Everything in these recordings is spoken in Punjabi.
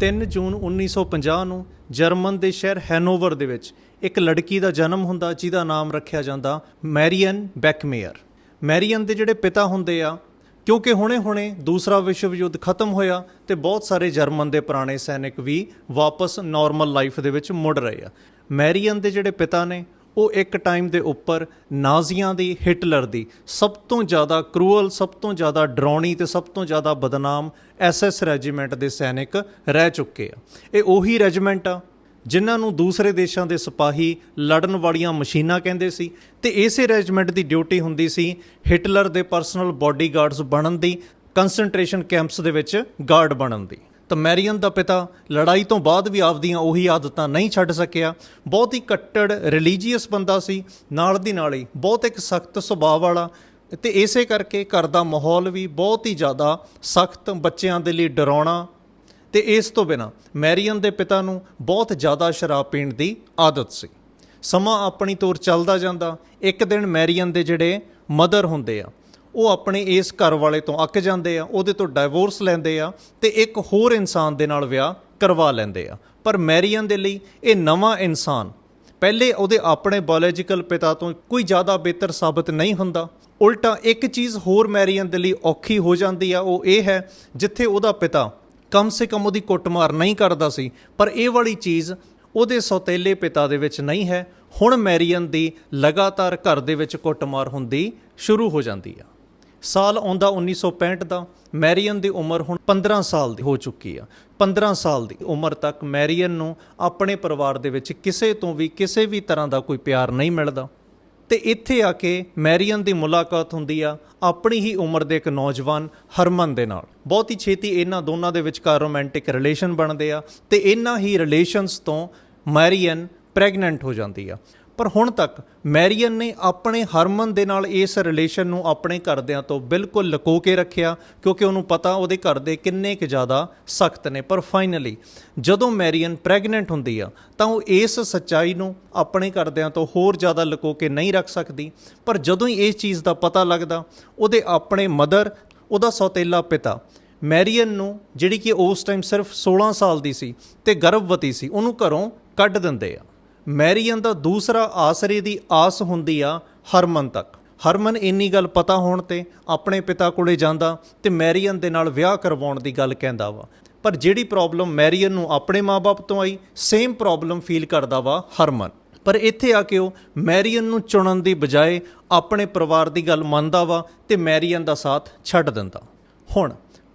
3 ਜੂਨ 1950 ਨੂੰ ਜਰਮਨ ਦੇ ਸ਼ਹਿਰ ਹੈਨੋਵਰ ਦੇ ਵਿੱਚ ਇੱਕ ਲੜਕੀ ਦਾ ਜਨਮ ਹੁੰਦਾ, ਜਿਹਦਾ ਨਾਮ ਰੱਖਿਆ ਜਾਂਦਾ ਮੈਰੀਅਨ ਬੈਕਮੇਅਰ। ਮੈਰੀਅਨ ਦੇ ਜਿਹੜੇ ਪਿਤਾ ਹੁੰਦੇ ਆ, ਕਿਉਂਕਿ ਹੁਣੇ-ਹੁਣੇ ਦੂਸਰਾ ਵਿਸ਼ਵ ਯੁੱਧ ਖਤਮ ਹੋਇਆ ਤੇ ਬਹੁਤ ਸਾਰੇ ਜਰਮਨ ਦੇ ਪੁਰਾਣੇ ਸੈਨਿਕ ਵੀ ਵਾਪਸ ਨਾਰਮਲ ਲਾਈਫ ਦੇ ਵਿੱਚ ਮੁੜ ਰਹੇ ਆ। ਮੈਰੀਅਨ ਦੇ ਜਿਹੜੇ ਪਿਤਾ ਨੇ ਉਹ ਇੱਕ ਟਾਈਮ ਦੇ ਉੱਪਰ ਨਾਜ਼ੀਆਂ ਦੀ, ਹਿਟਲਰ ਦੀ, ਸਭ ਤੋਂ ਜ਼ਿਆਦਾ ਕਰੂਅਲ, ਸਭ ਤੋਂ ਜ਼ਿਆਦਾ ਡਰਾਉਣੀ ਤੇ ਸਭ ਤੋਂ ਜ਼ਿਆਦਾ ਬਦਨਾਮ ਐਸਐਸ ਰੈਜੀਮੈਂਟ ਦੇ ਸੈਨਿਕ ਰਹਿ ਚੁੱਕੇ ਆ। ਇਹ ਉਹੀ ਰੈਜੀਮੈਂਟ ਆ ਜਿਨ੍ਹਾਂ ਨੂੰ ਦੂਸਰੇ ਦੇਸ਼ਾਂ ਦੇ ਸਿਪਾਹੀ ਲੜਨ ਵਾਲੀਆਂ ਮਸ਼ੀਨਾਂ ਕਹਿੰਦੇ ਸੀ ਤੇ ਇਸੇ ਰੈਜੀਮੈਂਟ ਦੀ ਡਿਊਟੀ ਹੁੰਦੀ ਸੀ ਹਿਟਲਰ ਦੇ ਪਰਸਨਲ ਬਾਡੀਗਾਰਡਸ ਬਣਨ ਦੀ ਕਨਸੈਂਟਰੇਸ਼ਨ ਕੈਂਪਸ ਦੇ ਵਿੱਚ ਗਾਰਡ ਬਣਨ ਦੀ। ਤਾਂ ਮੈਰੀਅਨ ਦਾ ਪਿਤਾ ਲੜਾਈ ਤੋਂ ਬਾਅਦ ਵੀ ਆਪਦੀਆਂ ਉਹੀ ਆਦਤਾਂ ਨਹੀਂ ਛੱਡ ਸਕਿਆ। ਬਹੁਤ ਹੀ ਕੱਟੜ ਰਿਲੀਜੀਅਸ ਬੰਦਾ ਸੀ। ਨਾਲ ਦੀ ਨਾਲ ਹੀ ਬਹੁਤ ਇੱਕ ਸਖਤ ਸੁਭਾਅ ਵਾਲਾ ਤੇ ਇਸੇ ਕਰਕੇ ਘਰ ਦਾ ਮਾਹੌਲ ਵੀ ਬਹੁਤ ਹੀ ਜ਼ਿਆਦਾ ਸਖਤ ਬੱਚਿਆਂ ਦੇ ਲਈ ਡਰਾਉਣਾ ਤੇ ਇਸ ਤੋਂ ਬਿਨਾ ਮੈਰੀਅਨ ਦੇ ਪਿਤਾ ਨੂੰ ਬਹੁਤ ਜ਼ਿਆਦਾ ਸ਼ਰਾਬ ਪੀਣ ਦੀ ਆਦਤ ਸੀ। ਸਮਾਂ ਆਪਣੀ ਤੌਰ ਚੱਲਦਾ ਜਾਂਦਾ। ਇੱਕ ਦਿਨ ਮੈਰੀਅਨ ਦੇ ਜਿਹੜੇ ਮਦਰ ਹੁੰਦੇ ਆ ਉਹ ਆਪਣੇ ਇਸ ਘਰ ਵਾਲੇ ਤੋਂ ਅੱਕ ਜਾਂਦੇ ਆ, ਉਹਦੇ ਤੋਂ ਡਾਈਵੋਰਸ ਲੈਂਦੇ ਆ ਤੇ ਇੱਕ ਹੋਰ ਇਨਸਾਨ ਦੇ ਨਾਲ ਵਿਆਹ ਕਰਵਾ ਲੈਂਦੇ ਆ। ਪਰ ਮੈਰੀਅਨ ਦੇ ਲਈ ਇਹ ਨਵਾਂ ਇਨਸਾਨ, ਪਹਿਲੇ ਉਹਦੇ ਆਪਣੇ ਬਾਇਓਲੋਜੀਕਲ ਪਿਤਾ ਤੋਂ ਕੋਈ ਜ਼ਿਆਦਾ ਬਿਹਤਰ ਸਾਬਤ ਨਹੀਂ ਹੁੰਦਾ। ਉਲਟਾ ਇੱਕ ਚੀਜ਼ ਹੋਰ ਮੈਰੀਅਨ ਦੇ ਲਈ ਔਖੀ ਹੋ ਜਾਂਦੀ ਆ, ਉਹ ਇਹ ਹੈ ਜਿੱਥੇ ਉਹਦਾ ਪਿਤਾ ਕਮ ਸੇ ਕਮ ਉਹਦੀ ਕੁੱਟਮਾਰ ਨਹੀਂ ਕਰਦਾ ਸੀ, ਪਰ ਇਹ ਵਾਲੀ ਚੀਜ਼ ਉਹਦੇ ਸੌਤੇਲੇ ਪਿਤਾ ਦੇ ਵਿੱਚ ਨਹੀਂ ਹੈ। ਹੁਣ ਮੈਰੀਅਨ ਦੀ ਲਗਾਤਾਰ ਘਰ ਦੇ ਵਿੱਚ ਕੁੱਟਮਾਰ ਹੁੰਦੀ ਸ਼ੁਰੂ ਹੋ ਜਾਂਦੀ ਆ। ਸਾਲ ਆਉਂਦਾ 1965 ਦਾ, ਮੈਰੀਅਨ ਦੀ ਉਮਰ ਹੁਣ 15 ਸਾਲ ਦੀ ਹੋ ਚੁੱਕੀ ਆ। 15 ਸਾਲ ਦੀ ਉਮਰ ਤੱਕ ਮੈਰੀਅਨ ਨੂੰ ਆਪਣੇ ਪਰਿਵਾਰ ਦੇ ਵਿੱਚ ਕਿਸੇ ਤੋਂ ਵੀ ਕਿਸੇ ਵੀ ਤਰ੍ਹਾਂ ਦਾ ਕੋਈ ਪਿਆਰ ਨਹੀਂ ਮਿਲਦਾ। ਤੇ ਇੱਥੇ ਆ ਕੇ ਮੈਰੀਅਨ ਦੀ ਮੁਲਾਕਾਤ ਹੁੰਦੀ ਆ ਆਪਣੀ ਹੀ ਉਮਰ ਦੇ ਇੱਕ ਨੌਜਵਾਨ ਹਰਮਨ ਦੇ ਨਾਲ। ਬਹੁਤ ਹੀ ਛੇਤੀ ਇਹਨਾਂ ਦੋਨਾਂ ਦੇ ਵਿਚਕਾਰ ਰੋਮਾਂਟਿਕ ਰਿਲੇਸ਼ਨ ਬਣਦੇ ਆ ਤੇ ਇਹਨਾਂ ਹੀ ਰਿਲੇਸ਼ਨਸ ਤੋਂ ਮੈਰੀਅਨ ਪ੍ਰੈਗਨੈਂਟ ਹੋ ਜਾਂਦੀ ਆ। ਪਰ ਹੁਣ ਤੱਕ ਮੈਰੀਅਨ ਨੇ ਆਪਣੇ ਹਰਮਨ ਦੇ ਨਾਲ ਇਸ ਰਿਲੇਸ਼ਨ ਨੂੰ ਆਪਣੇ ਘਰਦਿਆਂ ਤੋਂ ਬਿਲਕੁਲ ਲੁਕੋ ਕੇ ਰੱਖਿਆ, ਕਿਉਂਕਿ ਉਹਨੂੰ ਪਤਾ ਉਹਦੇ ਘਰ ਦੇ ਕਿੰਨੇ ਕੁ ਜ਼ਿਆਦਾ ਸਖਤ ਨੇ। ਪਰ ਫਾਈਨਲੀ ਜਦੋਂ ਮੈਰੀਅਨ ਪ੍ਰੈਗਨੈਂਟ ਹੁੰਦੀ ਆ, ਤਾਂ ਉਹ ਇਸ ਸੱਚਾਈ ਨੂੰ ਆਪਣੇ ਘਰਦਿਆਂ ਤੋਂ ਹੋਰ ਜ਼ਿਆਦਾ ਲੁਕੋ ਕੇ ਨਹੀਂ ਰੱਖ ਸਕਦੀ। ਪਰ ਜਦੋਂ ਹੀ ਇਸ ਚੀਜ਼ ਦਾ ਪਤਾ ਲੱਗਦਾ, ਉਹਦੇ ਆਪਣੇ ਮਦਰ ਉਹਦਾ ਸੌਤੇਲਾ ਪਿਤਾ, ਮੈਰੀਅਨ ਨੂੰ ਜਿਹੜੀ ਕਿ ਉਸ ਟਾਈਮ ਸਿਰਫ 16 ਸਾਲ ਦੀ ਸੀ ਤੇ ਗਰਭਵਤੀ ਸੀ, ਉਹਨੂੰ ਘਰੋਂ ਕੱਢ ਦਿੰਦੇ ਆ। ਮੈਰੀਅਨ ਦਾ ਦੂਸਰਾ ਆਸਰੇ ਦੀ ਆਸ ਹੁੰਦੀ ਆ ਹਰਮਨ ਤੱਕ। ਹਰਮਨ ਇੰਨੀ ਗੱਲ ਪਤਾ ਹੋਣ ਤੇ ਆਪਣੇ ਪਿਤਾ ਕੋਲੇ ਜਾਂਦਾ ਤੇ ਮੈਰੀਅਨ ਦੇ ਨਾਲ ਵਿਆਹ ਕਰਵਾਉਣ ਦੀ ਗੱਲ ਕਹਿੰਦਾ ਵਾ। ਪਰ ਜਿਹੜੀ ਪ੍ਰੋਬਲਮ ਮੈਰੀਅਨ ਨੂੰ ਆਪਣੇ ਮਾਪੇ ਤੋਂ ਆਈ ਸੇਮ ਪ੍ਰੋਬਲਮ ਫੀਲ ਕਰਦਾ ਵਾ ਹਰਮਨ। ਪਰ ਇੱਥੇ ਆ ਕੇ ਉਹ ਮੈਰੀਅਨ ਨੂੰ ਚੁਣਨ ਦੀ ਬਜਾਏ ਆਪਣੇ ਪਰਿਵਾਰ ਦੀ ਗੱਲ ਮੰਨਦਾ ਵਾ ਤੇ ਮੈਰੀਅਨ ਦਾ ਸਾਥ ਛੱਡ ਦਿੰਦਾ। ਹੁਣ,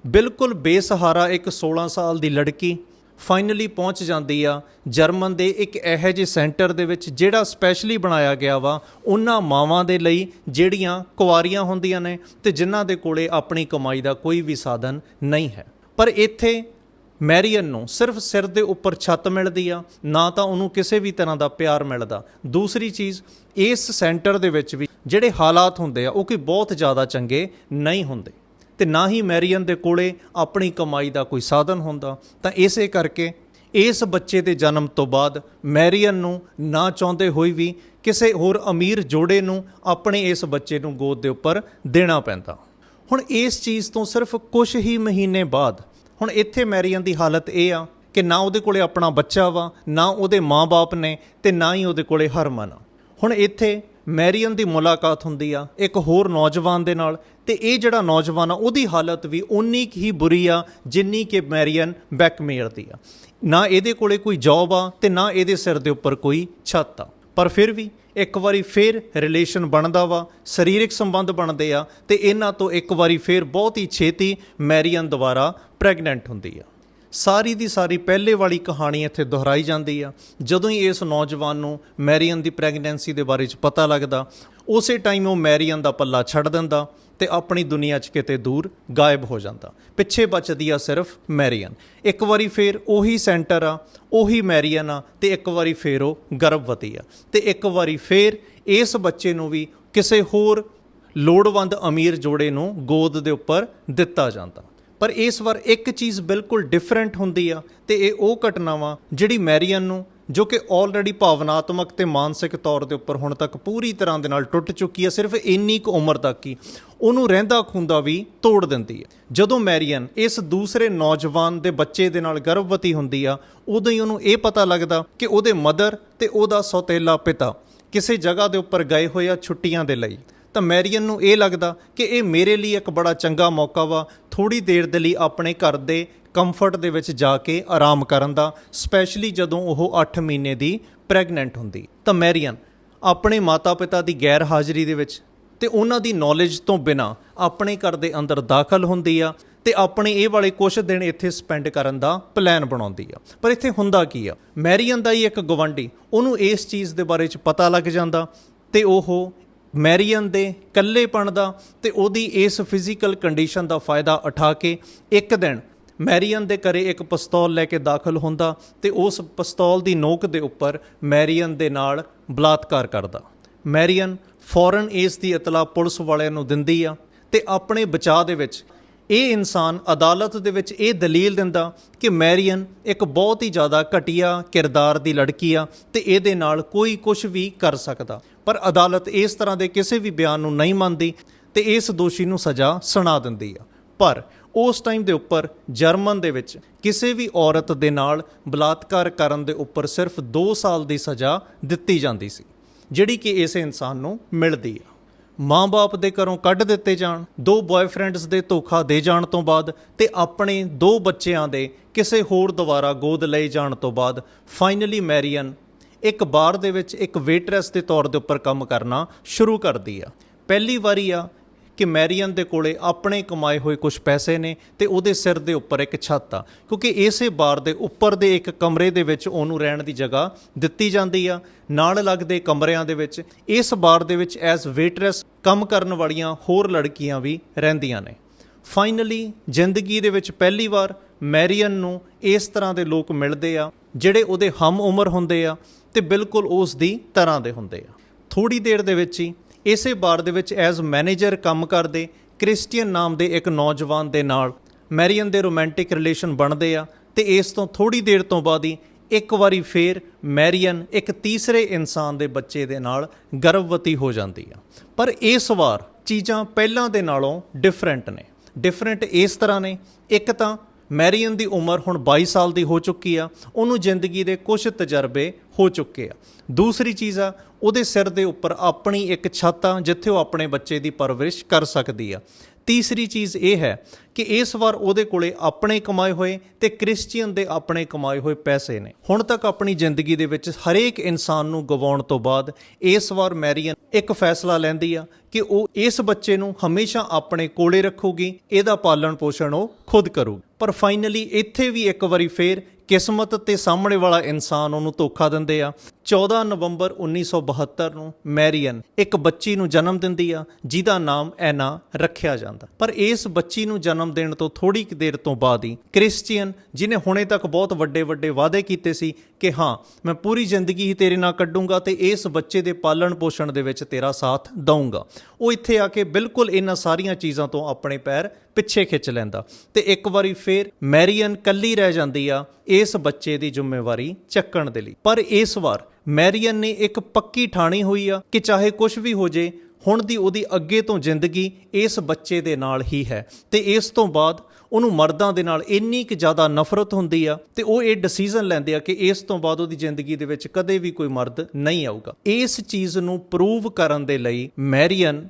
ਬਿਲਕੁਲ ਬੇਸਹਾਰਾ ਇੱਕ 16 ਸਾਲ ਦੀ ਲੜਕੀ ਫਾਈਨਲੀ ਪਹੁੰਚ ਜਾਂਦੀ ਆ। ਜਰਮਨ ਦੇ ਇੱਕ ਇਹੋ ਜਿਹੇ ਸੈਂਟਰ ਦੇ ਵਿੱਚ ਜਿਹੜਾ ਸਪੈਸ਼ਲੀ ਬਣਾਇਆ ਗਿਆ ਵਾ, ਉਹਨਾਂ ਮਾਵਾਂ ਦੇ ਲਈ ਜਿਹੜੀਆਂ ਕੁਆਰੀਆਂ ਹੁੰਦੀਆਂ ਨੇ ਤੇ ਜਿਨ੍ਹਾਂ ਦੇ ਕੋਲੇ ਆਪਣੀ ਕਮਾਈ ਦਾ ਕੋਈ ਵੀ ਸਾਧਨ ਨਹੀਂ ਹੈ। ਪਰ ਇੱਥੇ ਮੈਰੀਅਨ ਨੂੰ ਸਿਰਫ ਸਿਰ ਦੇ ਉੱਪਰ ਛੱਤ ਮਿਲਦੀ ਆ, ਨਾ ਤਾਂ ਉਹਨੂੰ ਕਿਸੇ ਵੀ ਤਰ੍ਹਾਂ ਦਾ ਪਿਆਰ ਮਿਲਦਾ। ਦੂਸਰੀ ਚੀਜ਼, ਇਸ ਸੈਂਟਰ ਦੇ ਵਿੱਚ ਵੀ ਜਿਹੜੇ ਹਾਲਾਤ ਹੁੰਦੇ ਆ, ਉਹ ਕੋਈ ਬਹੁਤ ਜ਼ਿਆਦਾ ਚੰਗੇ ਨਹੀਂ ਹੁੰਦੇ। ਤੇ ਨਾ ਹੀ ਮੈਰੀਅਨ ਦੇ ਕੋਲੇ ਆਪਣੀ ਕਮਾਈ ਦਾ ਕੋਈ ਸਾਧਨ ਹੁੰਦਾ। ਤਾਂ ਇਸੇ ਕਰਕੇ ਇਸ ਬੱਚੇ ਦੇ ਜਨਮ ਤੋਂ ਬਾਅਦ ਮੈਰੀਅਨ ਨੂੰ ਨਾ ਚਾਹੁੰਦੇ ਹੋਏ ਵੀ ਕਿਸੇ ਹੋਰ ਅਮੀਰ ਜੋੜੇ ਨੂੰ ਆਪਣੇ ਇਸ ਬੱਚੇ ਨੂੰ ਗੋਦ ਦੇ ਉੱਪਰ ਦੇਣਾ ਪੈਂਦਾ। ਹੁਣ ਇਸ ਚੀਜ਼ ਤੋਂ ਸਿਰਫ ਕੁਝ ਹੀ ਮਹੀਨੇ ਬਾਅਦ ਹੁਣ ਇੱਥੇ ਮੈਰੀਅਨ ਦੀ ਹਾਲਤ ਇਹ ਆ ਕਿ ਨਾ ਉਹਦੇ ਕੋਲੇ ਆਪਣਾ ਬੱਚਾ ਵਾ, ਨਾ ਉਹਦੇ ਮਾਪੇ ਨੇ ਤੇ ਨਾ ਹੀ ਉਹਦੇ ਕੋਲੇ ਹਰਮਨ ਆ। ਹੁਣ ਇੱਥੇ ਮੈਰੀਅਨ ਦੀ ਮੁਲਾਕਾਤ ਹੁੰਦੀ ਆ, ਇੱਕ ਹੋਰ ਨੌਜਵਾਨ ਦੇ ਨਾਲ, ਤੇ ਇਹ ਜਿਹੜਾ ਨੌਜਵਾਨ ਆ, ਉਹਦੀ ਹਾਲਤ ਵੀ ਉਨੀ ਕੁ ਹੀ ਬੁਰੀ ਆ, ਜਿੰਨੀ ਕਿ ਮੈਰੀਅਨ ਬੈਕਮੇਅਰ ਦੀ ਆ। ਨਾ ਇਹਦੇ ਕੋਲੇ ਕੋਈ ਜੌਬ ਆ, ਤੇ ਨਾ ਇਹਦੇ ਸਿਰ ਦੇ ਉੱਪਰ ਕੋਈ ਛੱਤ ਆ। ਪਰ ਫਿਰ ਵੀ ਇੱਕ ਵਾਰੀ ਫੇਰ ਰਿਲੇਸ਼ਨ ਬਣਦਾ ਵਾ, ਸਰੀਰਕ ਸੰਬੰਧ ਬਣਦੇ ਆ, ਤੇ ਇਹਨਾਂ ਤੋਂ ਇੱਕ ਵਾਰੀ ਫੇਰ ਬਹੁਤ ਹੀ ਛੇਤੀ ਮੈਰੀਅਨ ਦੁਆਰਾ ਪ੍ਰੈਗਨੈਂਟ ਹੁੰਦੀ ਆ। ਸਾਰੀ ਦੀ ਸਾਰੀ ਪਹਿਲੇ ਵਾਲੀ ਕਹਾਣੀ ਇੱਥੇ ਦੁਹਰਾਈ ਜਾਂਦੀ ਆ। ਜਦੋਂ ਹੀ ਇਸ ਨੌਜਵਾਨ ਨੂੰ ਮੈਰੀਅਨ ਦੀ ਪ੍ਰੈਗਨੈਂਸੀ ਦੇ ਬਾਰੇ ਚ ਪਤਾ ਲੱਗਦਾ, ਉਸੇ ਟਾਈਮ ਉਹ ਮੈਰੀਅਨ ਦਾ ਪੱਲਾ ਛੱਡ ਦਿੰਦਾ ਤੇ ਆਪਣੀ ਦੁਨੀਆ 'ਚ ਕਿਤੇ ਦੂਰ ਗਾਇਬ ਹੋ ਜਾਂਦਾ। ਪਿੱਛੇ ਬਚਦੀ ਆ ਸਿਰਫ ਮੈਰੀਅਨ। ਇੱਕ ਵਾਰੀ ਫੇਰ ਉਹੀ ਸੈਂਟਰ ਆ, ਉਹੀ ਮੈਰੀਅਨ ਆ ਤੇ ਇੱਕ ਵਾਰੀ ਫੇਰ ਉਹ ਗਰਭਵਤੀ ਆ। ਤੇ ਇੱਕ ਵਾਰੀ ਫੇਰ ਇਸ ਬੱਚੇ ਨੂੰ ਵੀ ਕਿਸੇ ਹੋਰ ਲੋੜਵੰਦ ਅਮੀਰ ਜੋੜੇ ਨੂੰ ਗੋਦ ਦੇ ਉੱਪਰ ਦਿੱਤਾ ਜਾਂਦਾ। ਪਰ ਇਸ ਵਾਰ ਇੱਕ ਚੀਜ਼ ਬਿਲਕੁਲ ਡਿਫਰੈਂਟ ਹੁੰਦੀ ਆ ਤੇ ਇਹ ਉਹ ਘਟਨਾਵਾਂ ਜਿਹੜੀ ਮੈਰੀਅਨ ਨੂੰ, ਜੋ ਕਿ ਆਲਰੇਡੀ ਭਾਵਨਾਤਮਕ ਤੇ ਮਾਨਸਿਕ ਤੌਰ ਦੇ ਉੱਪਰ ਹੁਣ ਤੱਕ ਪੂਰੀ ਤਰ੍ਹਾਂ ਦੇ ਨਾਲ ਟੁੱਟ ਚੁੱਕੀ ਹੈ ਸਿਰਫ ਇੰਨੀ ਕੁ ਉਮਰ ਤੱਕ ਹੀ, ਉਹਨੂੰ ਰਹਿੰਦਾ ਖੁੰਦਾ ਵੀ ਤੋੜ ਦਿੰਦੀ ਹੈ ਜਦੋਂ ਮੈਰੀਅਨ ਇਸ ਦੂਸਰੇ ਨੌਜਵਾਨ ਦੇ ਬੱਚੇ ਦੇ ਨਾਲ ਗਰਭਵਤੀ ਹੁੰਦੀ ਆ, ਉਦੋਂ ਹੀ ਉਹਨੂੰ ਇਹ ਪਤਾ ਲੱਗਦਾ ਕਿ ਉਹਦੇ ਮਦਰ ਤੇ ਉਹਦਾ ਸੌਤੇਲਾ ਪਿਤਾ ਕਿਸੇ ਜਗ੍ਹਾ ਦੇ ਉੱਪਰ ਗਏ ਹੋਏ ਆ ਛੁੱਟੀਆਂ ਦੇ ਲਈ। ਤਾਂ ਮੈਰੀਅਨ ਨੂੰ ਇਹ ਲੱਗਦਾ ਕਿ ਇਹ ਮੇਰੇ ਲਈ ਇੱਕ ਬੜਾ ਚੰਗਾ ਮੌਕਾ ਵਾ। ਥੋੜੀ ਦੇਰ ਦੇ ਲਈ ਆਪਣੇ ਘਰ ਦੇ ਕੰਫਰਟ ਦੇ ਵਿੱਚ ਜਾ ਕੇ ਆਰਾਮ ਕਰਨ ਦਾ ਸਪੈਸ਼ਲੀ ਜਦੋਂ ਉਹ 8 ਮਹੀਨੇ ਦੀ ਪ੍ਰੈਗਨੈਂਟ ਹੁੰਦੀ। ਤਾਂ ਮੈਰੀਅਨ, ਆਪਣੇ ਮਾਤਾ-ਪਿਤਾ ਦੀ ਗੈਰ ਹਾਜ਼ਰੀ ਦੇ ਵਿੱਚ ਤੇ ਉਹਨਾਂ ਦੀ ਨੌਲੇਜ ਤੋਂ ਬਿਨਾ ਆਪਣੇ ਘਰ ਦੇ ਅੰਦਰ ਦਾਖਲ ਹੁੰਦੀ ਆ ਤੇ ਆਪਣੇ ਇਹ ਵਾਲੇ ਕੁਝ ਦਿਨ ਇੱਥੇ ਸਪੈਂਡ ਕਰਨ ਦਾ ਪਲਾਨ ਬਣਾਉਂਦੀ ਆ। ਪਰ ਇੱਥੇ ਹੁੰਦਾ ਕੀ ਆ? ਮੈਰੀਅਨ ਦਾ ਹੀ ਇੱਕ ਗਵੰਡੀ ਉਹਨੂੰ ਇਸ ਚੀਜ਼ ਦੇ ਬਾਰੇ ਚ ਪਤਾ ਲੱਗ ਜਾਂਦਾ ਤੇ ਉਹ ਮੈਰੀਅਨ ਦੇ ਇਕੱਲੇਪਣ ਦਾ ਤੇ ਉਹਦੀ ਇਸ ਫਿਜ਼ੀਕਲ ਕੰਡੀਸ਼ਨ ਦਾ ਫਾਇਦਾ ਉਠਾ ਕੇ ਇੱਕ ਦਿਨ ਮੈਰੀਅਨ ਦੇ ਘਰੇ ਇੱਕ ਪਿਸਤੌਲ ਲੈ ਕੇ ਦਾਖਲ ਹੁੰਦਾ ਤੇ ਉਸ ਪਿਸਤੌਲ ਦੀ ਨੋਕ ਦੇ ਉੱਪਰ ਮੈਰੀਅਨ ਦੇ ਨਾਲ ਬਲਾਤਕਾਰ ਕਰਦਾ। ਮੈਰੀਅਨ ਫੌਰਨ ਇਸ ਦੀ ਇਤਲਾ ਪੁਲਿਸ ਵਾਲਿਆਂ ਨੂੰ ਦਿੰਦੀ ਆ ਤੇ ਆਪਣੇ ਬਚਾਅ ਦੇ ਵਿੱਚ ਇਹ ਇਨਸਾਨ ਅਦਾਲਤ ਦੇ ਵਿੱਚ ਇਹ ਦਲੀਲ ਦਿੰਦਾ ਕਿ ਮੈਰੀਅਨ ਇੱਕ ਬਹੁਤ ਹੀ ਜ਼ਿਆਦਾ ਘਟੀਆ ਕਿਰਦਾਰ ਦੀ ਲੜਕੀ ਆ ਤੇ ਇਹਦੇ ਨਾਲ ਕੋਈ ਕੁਝ ਵੀ ਕਰ ਸਕਦਾ। ਪਰ ਅਦਾਲਤ ਇਸ ਤਰ੍ਹਾਂ ਦੇ ਕਿਸੇ ਵੀ ਬਿਆਨ ਨੂੰ ਨਹੀਂ ਮੰਨਦੀ ਤੇ ਇਸ ਦੋਸ਼ੀ ਨੂੰ ਸਜ਼ਾ ਸੁਣਾ ਦਿੰਦੀ ਆ। ਪਰ ਉਸ ਟਾਈਮ ਦੇ ਉੱਪਰ ਜਰਮਨ ਦੇ ਵਿੱਚ ਕਿਸੇ ਵੀ ਔਰਤ ਦੇ ਨਾਲ ਬਲਾਤਕਾਰ ਕਰਨ ਦੇ ਉੱਪਰ ਸਿਰਫ 2 ਸਾਲ ਦੀ ਸਜ਼ਾ ਦਿੱਤੀ ਜਾਂਦੀ ਸੀ, ਜਿਹੜੀ ਕਿ ਇਸੇ ਇਨਸਾਨ ਨੂੰ ਮਿਲਦੀ ਆ। ਮਾਂ-ਬਾਪ ਦੇ ਘਰੋਂ ਕੱਢ ਦਿੱਤੇ ਜਾਣ, ਦੋ ਬॉयਫ੍ਰੈਂਡਸ ਦੇ ਧੋਖਾ ਦੇ ਜਾਣ ਤੋਂ ਬਾਅਦ ਤੇ ਆਪਣੇ ਦੋ ਬੱਚਿਆਂ ਦੇ ਕਿਸੇ ਹੋਰ ਦੁਆਰਾ ਗੋਦ ਲਏ ਜਾਣ ਤੋਂ ਬਾਅਦ ਫਾਈਨਲੀ ਮੈਰੀਅਨ ਇੱਕ ਬਾਰ ਦੇ ਵਿੱਚ ਇੱਕ ਵੇਟਰੈਸ ਦੇ ਤੌਰ ਦੇ ਉੱਪਰ ਕੰਮ ਕਰਨਾ ਸ਼ੁਰੂ ਕਰਦੀ ਆ। ਪਹਿਲੀ ਵਾਰੀ ਆ ਕਿ ਮੈਰੀਅਨ ਦੇ ਕੋਲੇ ਆਪਣੇ ਕਮਾਏ ਹੋਏ ਕੁਝ ਪੈਸੇ ਨੇ ਤੇ ਉਹਦੇ ਸਿਰ ਦੇ ਉੱਪਰ ਇੱਕ ਛੱਤ ਆ। ਕਿਉਂਕਿ ਇਸੇ ਬਾਰ ਦੇ ਉੱਪਰ ਦੇ ਇੱਕ ਕਮਰੇ ਦੇ ਵਿੱਚ ਉਹਨੂੰ ਰਹਿਣ ਦੀ ਜਗ੍ਹਾ ਦਿੱਤੀ ਜਾਂਦੀ ਆ। ਨਾਲ ਲੱਗਦੇ ਕਮਰਿਆਂ ਦੇ ਵਿੱਚ ਇਸ ਬਾਰ ਦੇ ਵਿੱਚ ਐਜ਼ ਵੇਟਰੈਸ ਕੰਮ ਕਰਨ ਵਾਲੀਆਂ ਹੋਰ ਲੜਕੀਆਂ ਵੀ ਰਹਿੰਦੀਆਂ ਨੇ। ਫਾਈਨਲੀ ਜ਼ਿੰਦਗੀ ਦੇ ਵਿੱਚ ਪਹਿਲੀ ਵਾਰ ਮੈਰੀਅਨ ਨੂੰ ਇਸ ਤਰ੍ਹਾਂ ਦੇ ਲੋਕ ਮਿਲਦੇ ਆ ਜਿਹੜੇ ਉਹਦੇ ਹਮ ਉਮਰ ਹੁੰਦੇ ਆ। ਤੇ ਬਿਲਕੁਲ ਉਸ ਦੀ ਤਰ੍ਹਾਂ ਦੇ ਹੁੰਦੇ ਆ। ਥੋੜੀ ਦੇਰ ਦੇ ਵਿੱਚ ਹੀ ਇਸੇ ਬਾਰ ਦੇ ਵਿੱਚ ਐਜ਼ ਮੈਨੇਜਰ ਕੰਮ ਕਰਦੇ ਕ੍ਰਿਸਚੀਅਨ ਨਾਮ ਦੇ ਇੱਕ ਨੌਜਵਾਨ ਦੇ ਨਾਲ ਮੈਰੀਅਨ ਦੇ ਰੋਮਾਂਟਿਕ ਰਿਲੇਸ਼ਨ ਬਣਦੇ ਆ ਤੇ ਇਸ ਤੋਂ ਥੋੜੀ ਦੇਰ ਤੋਂ ਬਾਅਦ ਹੀ ਇੱਕ ਵਾਰੀ ਫੇਰ ਮੈਰੀਅਨ ਇੱਕ ਤੀਸਰੇ ਇਨਸਾਨ ਦੇ ਬੱਚੇ ਦੇ ਨਾਲ ਗਰਭਵਤੀ ਹੋ ਜਾਂਦੀ ਆ। ਪਰ ਇਸ ਵਾਰ ਚੀਜ਼ਾਂ ਪਹਿਲਾਂ ਦੇ ਨਾਲੋਂ ਡਿਫਰੈਂਟ ਨੇ। ਡਿਫਰੈਂਟ ਇਸ ਤਰ੍ਹਾਂ ਨੇ। ਇੱਕ ਤਾਂ ਮੈਰੀਅਨ ਦੀ ਉਮਰ ਹੁਣ 22 ਸਾਲ ਦੀ ਹੋ ਚੁੱਕੀ ਆ, ਉਹਨੂੰ ਜ਼ਿੰਦਗੀ ਦੇ ਕੁਝ ਤਜਰਬੇ ਹੋ ਚੁੱਕੇ ਆ। ਦੂਸਰੀ ਚੀਜ਼ ਆ, ਉਹਦੇ ਸਿਰ ਦੇ ਉੱਪਰ ਆਪਣੀ ਇੱਕ ਛੱਤ ਆ, ਜਿੱਥੇ ਉਹ ਆਪਣੇ ਬੱਚੇ ਦੀ ਪਰਵਰਿਸ਼ ਕਰ ਸਕਦੀ ਆ। ਤੀਸਰੀ ਚੀਜ਼ ਇਹ ਹੈ ਕਿ ਇਸ ਵਾਰ ਉਹਦੇ ਕੋਲੇ ਆਪਣੇ ਕਮਾਏ ਹੋਏ ਤੇ ਕ੍ਰਿਸਚੀਅਨ ਦੇ ਆਪਣੇ ਕਮਾਏ ਹੋਏ ਪੈਸੇ ਨੇ। ਹੁਣ ਤੱਕ ਆਪਣੀ ਜ਼ਿੰਦਗੀ ਦੇ ਵਿੱਚ ਹਰੇਕ ਇਨਸਾਨ ਨੂੰ ਗਵਾਉਣ ਤੋਂ ਬਾਅਦ ਇਸ ਵਾਰ ਮੈਰੀਅਨ ਇੱਕ ਫੈਸਲਾ ਲੈਂਦੀ ਆ ਕਿ ਉਹ ਇਸ ਬੱਚੇ ਨੂੰ ਹਮੇਸ਼ਾ ਆਪਣੇ ਕੋਲੇ ਰੱਖੂਗੀ, ਇਹਦਾ ਪਾਲਣ ਪੋਸ਼ਣ ਉਹ ਖੁਦ ਕਰੂਗੀ। ਪਰ ਫਾਈਨਲੀ ਇੱਥੇ ਵੀ ਇੱਕ ਵਾਰੀ ਫੇਰ ਕਿਸਮਤ ਤੇ ਸਾਹਮਣੇ ਵਾਲਾ ਇਨਸਾਨ ਉਹਨੂੰ ਧੋਖਾ ਦਿੰਦੇ ਆ। 14 ਨਵੰਬਰ 1972 ਨੂੰ ਮੈਰੀਅਨ ਇੱਕ ਬੱਚੀ ਨੂੰ ਜਨਮ ਦਿੰਦੀ ਆ, ਜਿਹਦਾ ਨਾਮ ਐਨਾ ਰੱਖਿਆ ਜਾਂਦਾ। ਪਰ ਇਸ ਬੱਚੀ ਨੂੰ ਜਨਮ ਦੇਣ ਤੋਂ ਥੋੜੀ ਕੁ ਦੇਰ ਤੋਂ ਬਾਅਦ ਹੀ ਕ੍ਰਿਸਚੀਅਨ, ਜਿਨੇ ਹੁਣੇ ਤੱਕ ਬਹੁਤ ਵੱਡੇ ਵੱਡੇ ਵਾਅਦੇ ਕੀਤੇ ਸੀ ਕਿ ਹਾਂ, ਮੈਂ ਪੂਰੀ ਜ਼ਿੰਦਗੀ ਹੀ ਤੇਰੇ ਨਾਲ ਕੱਢੂੰਗਾ ਤੇ ਇਸ ਬੱਚੇ ਦੇ ਪਾਲਣ ਪੋਸ਼ਣ ਦੇ ਵਿੱਚ ਤੇਰਾ ਸਾਥ ਦਊਂਗਾ। ਉਹ ਇੱਥੇ ਆ ਕੇ ਬਿਲਕੁਲ ਇਹਨਾਂ ਸਾਰੀਆਂ ਚੀਜ਼ਾਂ ਤੋਂ ਆਪਣੇ ਪੈਰ ਪਿੱਛੇ ਖਿੱਚ ਲੈਂਦਾ ਤੇ ਇੱਕ ਵਾਰੀ ਫੇਰ ਮੈਰੀਅਨ ਕੱਲੀ ਰਹਿ ਜਾਂਦੀ ਆ ਇਸ ਬੱਚੇ ਦੀ ਜ਼ਿੰਮੇਵਾਰੀ ਚੱਕਣ ਦੇ ਲਈ। ਪਰ ਇਸ ਵਾਰ ਮੈਰੀਅਨ ਨੇ ਇੱਕ ਪੱਕੀ ਠਾਣੀ ਹੋਈ ਆ ਕਿ ਚਾਹੇ ਕੁਝ ਵੀ ਹੋ ਜੇ ਹੁਣ ਦੀ ਉਹਦੀ ਅੱਗੇ ਤੋਂ ਜ਼ਿੰਦਗੀ ਇਸ ਬੱਚੇ ਦੇ ਨਾਲ ਹੀ ਹੈ ਤੇ ਇਸ ਤੋਂ ਬਾਅਦ ਉਹਨੂੰ ਮਰਦਾਂ ਦੇ ਨਾਲ ਇੰਨੀ ਕਿ ਜ਼ਿਆਦਾ ਨਫ਼ਰਤ ਹੁੰਦੀ ਆ ਤੇ ਉਹ ਇਹ ਡਿਸੀਜਨ ਲੈਂਦੇ ਆ ਕਿ ਇਸ ਤੋਂ ਬਾਅਦ ਉਹਦੀ ਜ਼ਿੰਦਗੀ ਦੇ ਵਿੱਚ ਕਦੇ ਵੀ ਕੋਈ ਮਰਦ ਨਹੀਂ ਆਊਗਾ। ਇਸ ਚੀਜ਼ ਨੂੰ ਪ੍ਰੂਵ ਕਰਨ ਦੇ ਲਈ ਮੈਰੀਅਨ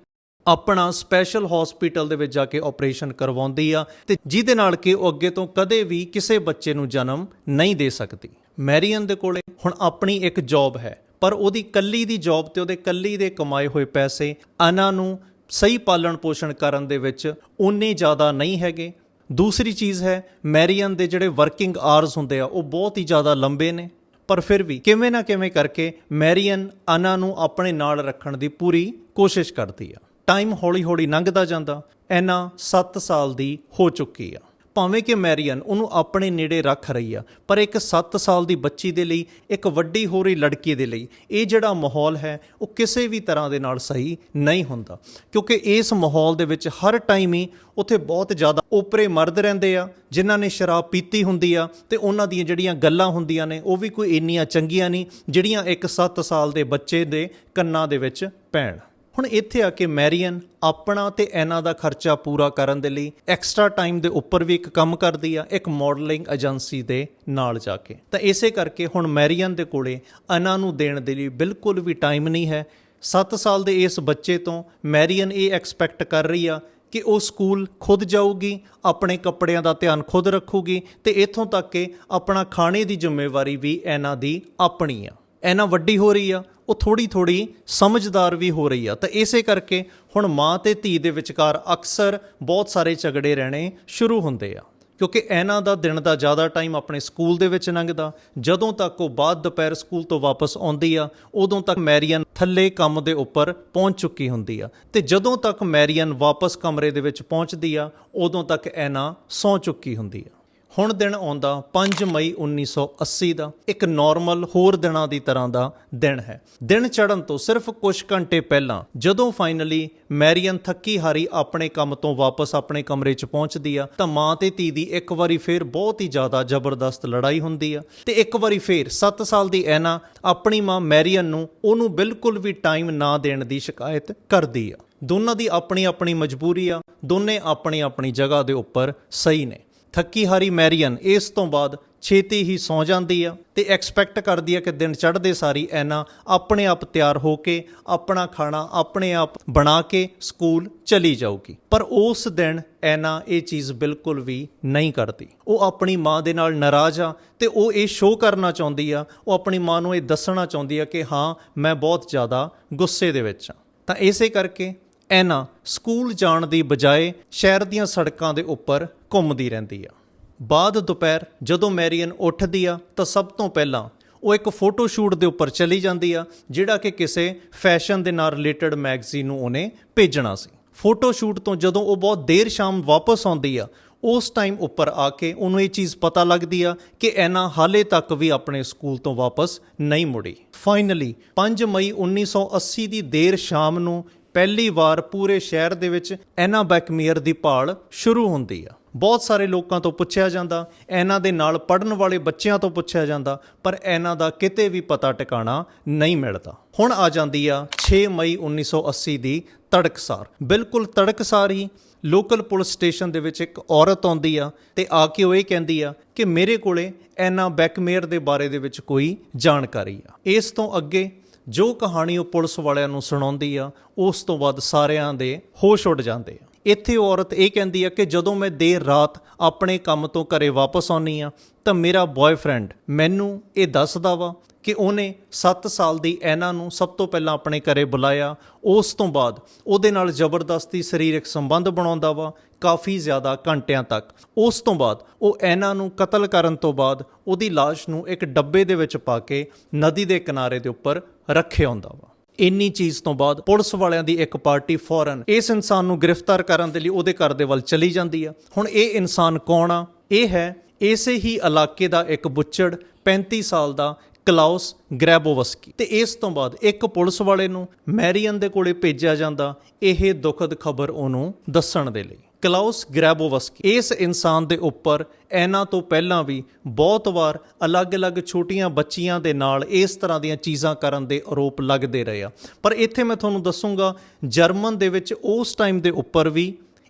ਆਪਣਾ ਸਪੈਸ਼ਲ ਹਸਪੀਟਲ ਦੇ ਵਿੱਚ ਜਾ ਕੇ ਆਪਰੇਸ਼ਨ ਕਰਵਾਉਂਦੀ ਆ ਤੇ ਜਿਹਦੇ ਨਾਲ ਕਿ ਉਹ ਅੱਗੇ ਤੋਂ ਕਦੇ ਵੀ ਕਿਸੇ ਬੱਚੇ ਨੂੰ ਜਨਮ ਨਹੀਂ ਦੇ ਸਕਦੀ। ਮੈਰੀਅਨ ਦੇ ਕੋਲੇ ਹੁਣ ਆਪਣੀ ਇੱਕ ਜੌਬ ਹੈ। ਪਰ ਉਹਦੀ ਕੱਲੀ ਦੀ ਜੌਬ ਤੇ ਉਹਦੇ ਕੱਲੀ ਦੇ ਕਮਾਏ ਹੋਏ ਪੈਸੇ ਇਹਨਾਂ ਨੂੰ ਸਹੀ ਪਾਲਣ ਪੋਸ਼ਣ ਕਰਨ ਦੇ ਵਿੱਚ ਉਨੇ ਜ਼ਿਆਦਾ ਨਹੀਂ ਹੈਗੇ। ਦੂਸਰੀ ਚੀਜ਼ ਹੈ, ਮੈਰੀਅਨ ਦੇ ਜਿਹੜੇ ਵਰਕਿੰਗ ਆਵਰਸ ਹੁੰਦੇ ਆ, ਉਹ ਬਹੁਤ ਹੀ ਜ਼ਿਆਦਾ ਲੰਬੇ ਨੇ। ਪਰ ਫਿਰ ਵੀ ਕਿਵੇਂ ਨਾ ਕਿਵੇਂ ਕਰਕੇ ਮੈਰੀਅਨ ਅਨਾ ਨੂੰ ਆਪਣੇ ਨਾਲ ਰੱਖਣ ਦੀ ਪੂਰੀ ਕੋਸ਼ਿਸ਼ ਕਰਦੀ ਆ। ਟਾਈਮ ਹੌਲੀ-ਹੌਲੀ ਲੰਘਦਾ ਜਾਂਦਾ ਐਨਾ 7 ਸਾਲ ਦੀ ਹੋ ਚੁੱਕੀ ਆ। ਭਾਵੇਂ ਕਿ ਮੈਰੀਅਨ, ਉਹਨੂੰ ਆਪਣੇ ਨੇੜੇ ਰੱਖ ਰਹੀ ਆ, ਪਰ ਇੱਕ 7 ਸਾਲ ਦੀ ਬੱਚੀ ਦੇ ਲਈ, ਇੱਕ ਵੱਡੀ ਹੋ ਰਹੀ ਲੜਕੀ ਦੇ ਲਈ, ਇਹ ਜਿਹੜਾ ਮਾਹੌਲ ਹੈ, ਉਹ ਕਿਸੇ ਵੀ ਤਰ੍ਹਾਂ ਦੇ ਨਾਲ ਸਹੀ ਨਹੀਂ ਹੁੰਦਾ। ਕਿਉਂਕਿ ਇਸ ਮਾਹੌਲ ਦੇ ਵਿੱਚ ਹਰ ਟਾਈਮ ਹੀ ਉੱਥੇ ਬਹੁਤ ਜ਼ਿਆਦਾ ਓਪਰੇ ਮਰਦ ਰਹਿੰਦੇ ਆ, ਜਿਨ੍ਹਾਂ ਨੇ ਸ਼ਰਾਬ ਪੀਤੀ ਹੁੰਦੀ ਆ, ਤੇ ਉਹਨਾਂ ਦੀਆਂ ਜਿਹੜੀਆਂ ਗੱਲਾਂ ਹੁੰਦੀਆਂ ਨੇ, ਉਹ ਵੀ ਕੋਈ ਇੰਨੀਆਂ ਚੰਗੀਆਂ ਨਹੀਂ, ਜਿਹੜੀਆਂ ਇੱਕ 7 ਸਾਲ ਦੇ ਬੱਚੇ ਦੇ ਕੰਨਾਂ ਦੇ ਵਿੱਚ ਪੈਣ। ਹੁਣ ਇੱਥੇ ਆ ਕੇ ਮੈਰੀਅਨ ਆਪਣਾ ਤੇ ਇਹਨਾਂ ਦਾ ਖਰਚਾ ਪੂਰਾ ਕਰਨ ਦੇ ਲਈ ਐਕਸਟਰਾ ਟਾਈਮ ਦੇ ਉੱਪਰ ਵੀ ਇੱਕ ਕੰਮ ਕਰਦੀ ਆ, ਇੱਕ ਮਾਡਲਿੰਗ ਏਜੰਸੀ ਦੇ ਨਾਲ ਜਾ ਕੇ। ਤਾਂ ਇਸੇ ਕਰਕੇ ਹੁਣ ਮੈਰੀਅਨ ਦੇ ਕੋਲੇ ਇਹਨਾਂ ਨੂੰ ਦੇਣ ਦੇ ਲਈ ਬਿਲਕੁਲ ਵੀ ਟਾਈਮ ਨਹੀਂ ਹੈ। 7 ਸਾਲ ਦੇ ਇਸ ਬੱਚੇ ਤੋਂ ਮੈਰੀਅਨ ਇਹ ਐਕਸਪੈਕਟ ਕਰ ਰਹੀ ਆ ਕਿ ਉਹ ਸਕੂਲ ਖੁਦ ਜਾਊਗੀ, ਆਪਣੇ ਕੱਪੜਿਆਂ ਦਾ ਧਿਆਨ ਖੁਦ ਰੱਖੂਗੀ ਤੇ ਇੱਥੋਂ ਤੱਕ ਕਿ ਆਪਣਾ ਖਾਣੇ ਦੀ ਜ਼ਿੰਮੇਵਾਰੀ ਵੀ ਇਹਨਾਂ ਦੀ ਆਪਣੀ ਆ। ਐਨਾ ਵੱਡੀ ਹੋ ਰਹੀ ਆ, ਉਹ ਥੋੜੀ ਥੋੜੀ ਸਮਝਦਾਰ ਵੀ ਹੋ ਰਹੀ ਆ। ਤਾਂ ਇਸੇ ਕਰਕੇ ਹੁਣ ਮਾਂ ਤੇ ਧੀ ਦੇ ਵਿਚਕਾਰ ਅਕਸਰ ਬਹੁਤ ਸਾਰੇ ਝਗੜੇ ਰਹਿਣੇ ਸ਼ੁਰੂ ਹੁੰਦੇ ਆ। ਕਿਉਂਕਿ ਇਹਨਾਂ ਦਾ ਦਿਨ ਦਾ ਜ਼ਿਆਦਾ ਟਾਈਮ ਆਪਣੇ ਸਕੂਲ ਦੇ ਵਿੱਚ ਲੰਘਦਾ, ਜਦੋਂ ਤੱਕ ਉਹ ਬਾਅਦ ਦੁਪਹਿਰ ਸਕੂਲ ਤੋਂ ਵਾਪਸ ਆਉਂਦੀ ਆ, ਉਦੋਂ ਤੱਕ ਮੈਰੀਅਨ ਥੱਲੇ ਕੰਮ ਦੇ ਉੱਪਰ ਪਹੁੰਚ ਚੁੱਕੀ ਹੁੰਦੀ ਆ। ਤੇ ਜਦੋਂ ਤੱਕ ਮੈਰੀਅਨ ਵਾਪਸ ਕਮਰੇ ਦੇ ਵਿੱਚ ਪਹੁੰਚਦੀ ਆ, ਉਦੋਂ ਤੱਕ ਐਨਾ ਸੌਂ ਚੁੱਕੀ ਹੁੰਦੀ ਆ। ਹੁਣ ਦਿਨ ਆਉਂਦਾ 5 ਮਈ 1980 ਦਾ, ਇੱਕ ਨਾਰਮਲ ਹੋਰ ਦਿਨਾਂ ਦੀ ਤਰ੍ਹਾਂ ਦਾ ਦਿਨ ਹੈ। ਦਿਨ ਚੜ੍ਹਨ ਤੋਂ ਸਿਰਫ ਕੁਝ ਘੰਟੇ ਪਹਿਲਾਂ ਜਦੋਂ ਫਾਈਨਲੀ ਮੈਰੀਅਨ ਥੱਕੀ ਹਾਰੀ ਆਪਣੇ ਕੰਮ ਤੋਂ ਵਾਪਸ ਆਪਣੇ ਕਮਰੇ 'ਚ ਪਹੁੰਚਦੀ ਆ, ਤਾਂ ਮਾਂ ਤੇ ਧੀ ਦੀ ਇੱਕ ਵਾਰੀ ਫੇਰ ਬਹੁਤ ਹੀ ਜ਼ਿਆਦਾ ਜ਼ਬਰਦਸਤ ਲੜਾਈ ਹੁੰਦੀ ਆ। ਤੇ ਇੱਕ ਵਾਰੀ ਫੇਰ 7 ਸਾਲ ਦੀ ਐਨਾ ਆਪਣੀ ਮਾਂ ਮੈਰੀਅਨ ਨੂੰ ਉਹਨੂੰ ਬਿਲਕੁਲ ਵੀ ਟਾਈਮ ਨਾ ਦੇਣ ਦੀ ਸ਼ਿਕਾਇਤ ਕਰਦੀ ਆ। ਦੋਨਾਂ ਦੀ ਆਪਣੀ ਆਪਣੀ ਮਜਬੂਰੀ ਆ, ਦੋਨੇ ਆਪਣੀ ਆਪਣੀ ਜਗ੍ਹਾ ਦੇ ਉੱਪਰ ਸਹੀ ਨੇ। ਥੱਕੀ ਹਾਰੀ ਮੈਰੀਅਨ ਇਸ ਤੋਂ ਬਾਅਦ ਛੇਤੀ ਹੀ ਸੌ ਜਾਂਦੀ ਆ ਤੇ ਐਕਸਪੈਕਟ ਕਰਦੀ ਆ ਕਿ ਦਿਨ ਚੜ੍ਹਦੇ ਸਾਰੀ ਐਨਾ ਆਪਣੇ ਆਪ ਤਿਆਰ ਹੋ ਕੇ, ਆਪਣਾ ਖਾਣਾ ਆਪਣੇ ਆਪ ਬਣਾ ਕੇ ਸਕੂਲ ਚਲੀ ਜਾਊਗੀ। ਪਰ ਉਸ ਦਿਨ ਐਨਾ ਇਹ ਚੀਜ਼ ਬਿਲਕੁਲ ਵੀ ਨਹੀਂ ਕਰਦੀ। ਉਹ ਆਪਣੀ ਮਾਂ ਦੇ ਨਾਲ ਨਾਰਾਜ਼ ਆ ਤੇ ਉਹ ਇਹ ਸ਼ੋਅ ਕਰਨਾ ਚਾਹੁੰਦੀ ਆ, ਉਹ ਆਪਣੀ ਮਾਂ ਨੂੰ ਇਹ ਦੱਸਣਾ ਚਾਹੁੰਦੀ ਆ ਕਿ ਹਾਂ, ਮੈਂ ਬਹੁਤ ਜ਼ਿਆਦਾ ਗੁੱਸੇ ਦੇ ਵਿੱਚ ਆ। ਤਾਂ ਇਸੇ ਕਰਕੇ ਐਨਾ ਸਕੂਲ ਜਾਣ ਦੀ ਬਜਾਏ ਸ਼ਹਿਰ ਦੀਆਂ ਸੜਕਾਂ ਦੇ ਉੱਪਰ ਘੁੰਮਦੀ ਰਹਿੰਦੀ ਆ। ਬਾਅਦ ਦੁਪਹਿਰ ਜਦੋਂ ਮੈਰੀਅਨ ਉੱਠਦੀ ਆ ਤਾਂ ਸਭ ਤੋਂ ਪਹਿਲਾਂ ਉਹ ਇੱਕ ਫੋਟੋ ਸ਼ੂਟ ਦੇ ਉੱਪਰ ਚਲੀ ਜਾਂਦੀ ਆ, ਜਿਹੜਾ ਕਿ ਕਿਸੇ ਫੈਸ਼ਨ ਦੇ ਨਾਲ ਰਿਲੇਟਡ ਮੈਗਜ਼ੀਨ ਨੂੰ ਉਹਨੇ ਭੇਜਣਾ ਸੀ। ਫੋਟੋ ਸ਼ੂਟ ਤੋਂ ਜਦੋਂ ਉਹ ਬਹੁਤ ਦੇਰ ਸ਼ਾਮ ਵਾਪਸ ਆਉਂਦੀ ਆ, ਉਸ ਟਾਈਮ ਉੱਪਰ ਆ ਕੇ ਉਹਨੂੰ ਇਹ ਚੀਜ਼ ਪਤਾ ਲੱਗਦੀ ਆ ਕਿ ਐਨਾ ਹਾਲੇ ਤੱਕ ਵੀ ਆਪਣੇ ਸਕੂਲ ਤੋਂ ਵਾਪਸ ਨਹੀਂ ਮੁੜੀ। ਫਾਈਨਲੀ 5 ਮਈ 1980 ਦੀ ਦੇਰ ਸ਼ਾਮ ਨੂੰ ਪਹਿਲੀ ਵਾਰ ਪੂਰੇ ਸ਼ਹਿਰ ਦੇ ਵਿੱਚ ਐਨਾ ਬੈਕਮੀਅਰ ਦੀ ਭਾਲ ਸ਼ੁਰੂ ਹੁੰਦੀ ਆ। ਬਹੁਤ ਸਾਰੇ ਲੋਕਾਂ ਤੋਂ ਪੁੱਛਿਆ ਜਾਂਦਾ, ਇਹਨਾਂ ਦੇ ਨਾਲ ਪੜਨ ਵਾਲੇ ਬੱਚਿਆਂ ਤੋਂ ਪੁੱਛਿਆ ਜਾਂਦਾ, ਪਰ ਇਹਨਾਂ ਦਾ ਕਿਤੇ ਵੀ ਪਤਾ ਟਿਕਾਣਾ ਨਹੀਂ ਮਿਲਦਾ। ਹੁਣ ਆ ਜਾਂਦੀ ਆ 6 ਮਈ 1980 ਦੀ ਤੜਕਸਾਰ। ਬਿਲਕੁਲ ਤੜਕਸਾਰ ਹੀ ਲੋਕਲ ਪੁਲਿਸ ਸਟੇਸ਼ਨ ਦੇ ਵਿੱਚ ਇੱਕ ਔਰਤ ਆਉਂਦੀ ਆ ਤੇ ਆ ਕੇ ਉਹ ਇਹ ਕਹਿੰਦੀ ਆ ਕਿ ਮੇਰੇ ਕੋਲੇ ਐਨਾ ਬੈਕਮੇਅਰ ਦੇ ਬਾਰੇ ਦੇ ਵਿੱਚ ਕੋਈ ਜਾਣਕਾਰੀ ਆ। ਇਸ ਤੋਂ ਅੱਗੇ ਜੋ ਕਹਾਣੀ ਉਹ ਪੁਲਿਸ ਵਾਲਿਆਂ ਨੂੰ ਸੁਣਾਉਂਦੀ ਆ, ਉਸ ਤੋਂ ਬਾਅਦ ਸਾਰਿਆਂ ਦੇ ਹੋਸ਼ ਉੱਡ ਜਾਂਦੇ ਆ। ਇੱਥੇ ਔਰਤ ਇਹ ਕਹਿੰਦੀ ਆ ਕਿ ਜਦੋਂ ਮੈਂ ਦੇਰ ਰਾਤ ਆਪਣੇ ਕੰਮ ਤੋਂ ਘਰੇ ਵਾਪਸ ਆਉਣੀ ਆ, ਤਾਂ ਮੇਰਾ ਬॉयਫ੍ਰੈਂਡ ਮੈਨੂੰ ਇਹ ਦੱਸਦਾ ਵਾ ਕਿ ਉਹਨੇ 7 ਸਾਲ ਦੀ ਐਨਾ ਨੂੰ ਸਭ ਤੋਂ ਪਹਿਲਾਂ ਆਪਣੇ ਘਰੇ ਬੁਲਾਇਆ, ਉਸ ਤੋਂ ਬਾਅਦ ਉਹਦੇ ਨਾਲ ਜ਼ਬਰਦਸਤੀ ਸਰੀਰਕ ਸੰਬੰਧ ਬਣਾਉਂਦਾ ਵਾ, ਕਾਫੀ ਜ਼ਿਆਦਾ ਘੰਟਿਆਂ ਤੱਕ। ਉਸ ਤੋਂ ਬਾਅਦ ਉਹ ਐਨਾ ਨੂੰ ਕਤਲ ਕਰਨ ਤੋਂ ਬਾਅਦ ਉਹਦੀ ਲਾਸ਼ ਨੂੰ ਇੱਕ ਡੱਬੇ ਦੇ ਵਿੱਚ ਪਾ ਕੇ ਨਦੀ ਦੇ ਕਿਨਾਰੇ ਦੇ ਉੱਪਰ ਰੱਖਿਆ ਹੁੰਦਾ ਵਾ। ਇੰਨੀ ਚੀਜ਼ ਤੋਂ ਬਾਅਦ ਪੁਲਿਸ ਵਾਲਿਆਂ ਦੀ ਇੱਕ ਪਾਰਟੀ ਫੌਰਨ ਇਸ ਇਨਸਾਨ ਨੂੰ ਗ੍ਰਿਫਤਾਰ ਕਰਨ ਦੇ ਲਈ ਉਹਦੇ ਘਰ ਦੇ ਵੱਲ ਚਲੀ ਜਾਂਦੀ ਆ। ਹੁਣ ਇਹ ਇਨਸਾਨ ਕੌਣ ਆ? ਇਹ ਹੈ ਇਸੇ ਹੀ ਇਲਾਕੇ ਦਾ ਇੱਕ ਬੁੱਚੜ 35 ਸਾਲ ਦਾ ਕਲਾਉਸ ਗ੍ਰੈਬੋਵਸਕੀ। ਤੇ ਇਸ ਤੋਂ ਬਾਅਦ ਇੱਕ ਪੁਲਿਸ ਵਾਲੇ ਨੂੰ ਮੈਰੀਅਨ ਦੇ ਕੋਲੇ ਭੇਜਿਆ ਜਾਂਦਾ। ਇਹ ਦੁਖਦ ਖਬਰ ਉਹਨੂੰ ਦੱਸਣ ਦੇ ਲਈ। ਕਲਾਉਸ ਗ੍ਰੈਬੋਵਸਕੀ। ਇਸ ਇਨਸਾਨ ਦੇ ਉੱਪਰ ਇਹਨਾਂ ਤੋਂ ਪਹਿਲਾਂ ਵੀ ਬਹੁਤ ਵਾਰ ਅਲੱਗ-ਅਲੱਗ ਛੋਟੀਆਂ ਬੱਚੀਆਂ ਦੇ ਨਾਲ ਇਸ ਤਰ੍ਹਾਂ ਦੀਆਂ ਚੀਜ਼ਾਂ ਕਰਨ ਦੇ ਆਰੋਪ ਲੱਗਦੇ ਰਹੇ ਆ। ਪਰ ਇੱਥੇ ਮੈਂ ਤੁਹਾਨੂੰ ਦੱਸੂਗਾ, ਜਰਮਨ ਦੇ ਵਿੱਚ ਉਸ ਟਾਈਮ ਦੇ ਉੱਪਰ ਵੀ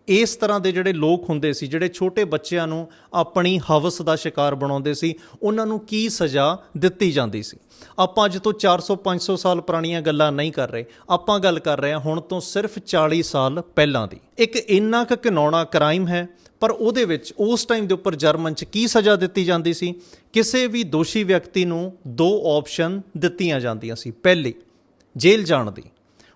ਇਸ ਤਰ੍ਹਾਂ ਦੇ ਜਿਹੜੇ ਲੋਕ ਹੁੰਦੇ ਸੀ, ਜਿਹੜੇ ਛੋਟੇ ਬੱਚਿਆਂ ਨੂੰ ਆਪਣੀ ਹਵਸ ਦਾ ਸ਼ਿਕਾਰ ਬਣਾਉਂਦੇ ਸੀ, ਉਹਨਾਂ ਨੂੰ ਕੀ ਸਜ਼ਾ ਦਿੱਤੀ ਜਾਂਦੀ ਸੀ? ਆਪਾਂ ਅੱਜ ਤੋਂ 400 500 ਸਾਲ ਪੁਰਾਣੀਆਂ ਗੱਲਾਂ ਨਹੀਂ ਕਰ ਰਹੇ। ਆਪਾਂ ਗੱਲ ਕਰ ਰਹੇ ਹਾਂ ਹੁਣ ਤੋਂ ਸਿਰਫ 40 ਸਾਲ ਪਹਿਲਾਂ ਦੀ। ਇੱਕ ਇੰਨਾ ਕੁ ਘਿਨਾਉਣਾ ਕ੍ਰਾਈਮ ਹੈ, ਪਰ ਉਹਦੇ ਵਿੱਚ, ਉਸ ਟਾਈਮ ਦੇ ਉੱਪਰ ਜਰਮਨ 'ਚ ਕੀ ਸਜ਼ਾ ਦਿੱਤੀ ਜਾਂਦੀ ਸੀ? ਕਿਸੇ ਵੀ ਦੋਸ਼ੀ ਵਿਅਕਤੀ ਨੂੰ ਦੋ ਆਪਸ਼ਨ ਦਿੱਤੀਆਂ ਜਾਂਦੀਆਂ ਸੀ। ਪਹਿਲੀ, ਜੇਲ੍ਹ ਜਾਣ ਦੀ।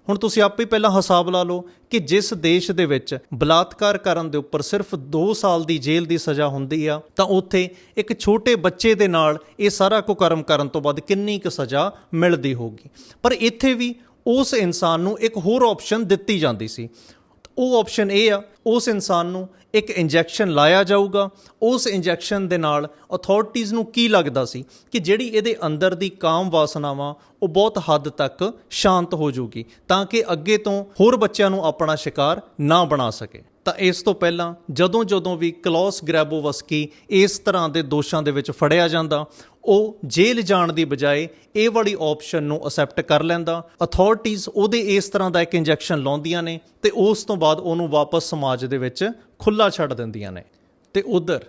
ਹੁਣ ਤੁਸੀਂ ਆਪ ਹੀ ਪਹਿਲਾਂ ਹਿਸਾਬ ਲਾ ਲਓ ਕਿ ਜਿਸ ਦੇਸ਼ ਦੇ ਵਿੱਚ ਬਲਾਤਕਾਰ ਕਰਨ ਦੇ ਉੱਪਰ ਸਿਰਫ 2 ਸਾਲ ਦੀ ਜੇਲ੍ਹ ਦੀ ਸਜ਼ਾ ਹੁੰਦੀ ਆ, ਤਾਂ ਉੱਥੇ ਇੱਕ ਛੋਟੇ ਬੱਚੇ ਦੇ ਨਾਲ ਇਹ ਸਾਰਾ ਕੁ ਕਰਮ ਕਰਨ ਤੋਂ ਬਾਅਦ ਕਿੰਨੀ ਕੁ ਸਜ਼ਾ ਮਿਲਦੀ ਹੋਗੀ ਪਰ ਇੱਥੇ ਵੀ ਉਸ ਇਨਸਾਨ ਨੂੰ ਇੱਕ ਹੋਰ ਆਪਸ਼ਨ ਦਿੱਤੀ ਜਾਂਦੀ ਸੀ। ਉਹ ਆਪਸ਼ਨ ਇਹ ਆ ਉਸ ਇਨਸਾਨ ਨੂੰ ਇੱਕ ਇੰਜੈਕਸ਼ਨ ਲਾਇਆ ਜਾਊਗਾ। ਉਸ ਇੰਜੈਕਸ਼ਨ ਦੇ ਨਾਲ ਅਥਾਰਟੀਆਂ ਨੂੰ ਕੀ ਲੱਗਦਾ ਸੀ ਕਿ ਜਿਹੜੀ ਇਹਦੇ ਅੰਦਰ ਦੀ ਕਾਮ ਵਾਸਨਾਵਾਂ, ਉਹ ਬਹੁਤ ਹੱਦ ਤੱਕ ਸ਼ਾਂਤ ਹੋ ਜਾਊਗੀ ਤਾਂ ਕਿ ਅੱਗੇ ਤੋਂ ਹੋਰ ਬੱਚਿਆਂ ਨੂੰ ਆਪਣਾ ਸ਼ਿਕਾਰ ਨਾ ਬਣਾ ਸਕੇ। ਤਾਂ ਇਸ ਤੋਂ ਪਹਿਲਾਂ ਜਦੋਂ ਜਦੋਂ ਵੀ ਕਲੌਸ ਗ੍ਰੈਬੋਵਸਕੀ ਇਸ ਤਰ੍ਹਾਂ ਦੇ ਦੋਸ਼ਾਂ ਦੇ ਵਿੱਚ ਫੜਿਆ ਜਾਂਦਾ ਉਹ ਜੇਲ੍ਹ ਜਾਣ ਦੀ ਬਜਾਏ ਇਹ ਵਾਲੀ ਆਪਸ਼ਨ ਨੂੰ ਅਸੈਪਟ ਕਰ ਲੈਂਦਾ। ਅਥਾਰਟੀਆਂ ਉਹਦੇ ਇਸ ਤਰ੍ਹਾਂ ਦਾ ਇੱਕ ਇੰਜੈਕਸ਼ਨ ਲਾਉਂਦੀਆਂ ਨੇ ਤੇ ਉਸ ਤੋਂ ਬਾਅਦ ਉਹਨੂੰ ਵਾਪਸ ਸਮਾਜ ਦੇ ਵਿੱਚ ਖੁੱਲਾ ਛੱਡ ਦਿੰਦੀਆਂ ਨੇ। ਤੇ ਉਧਰ,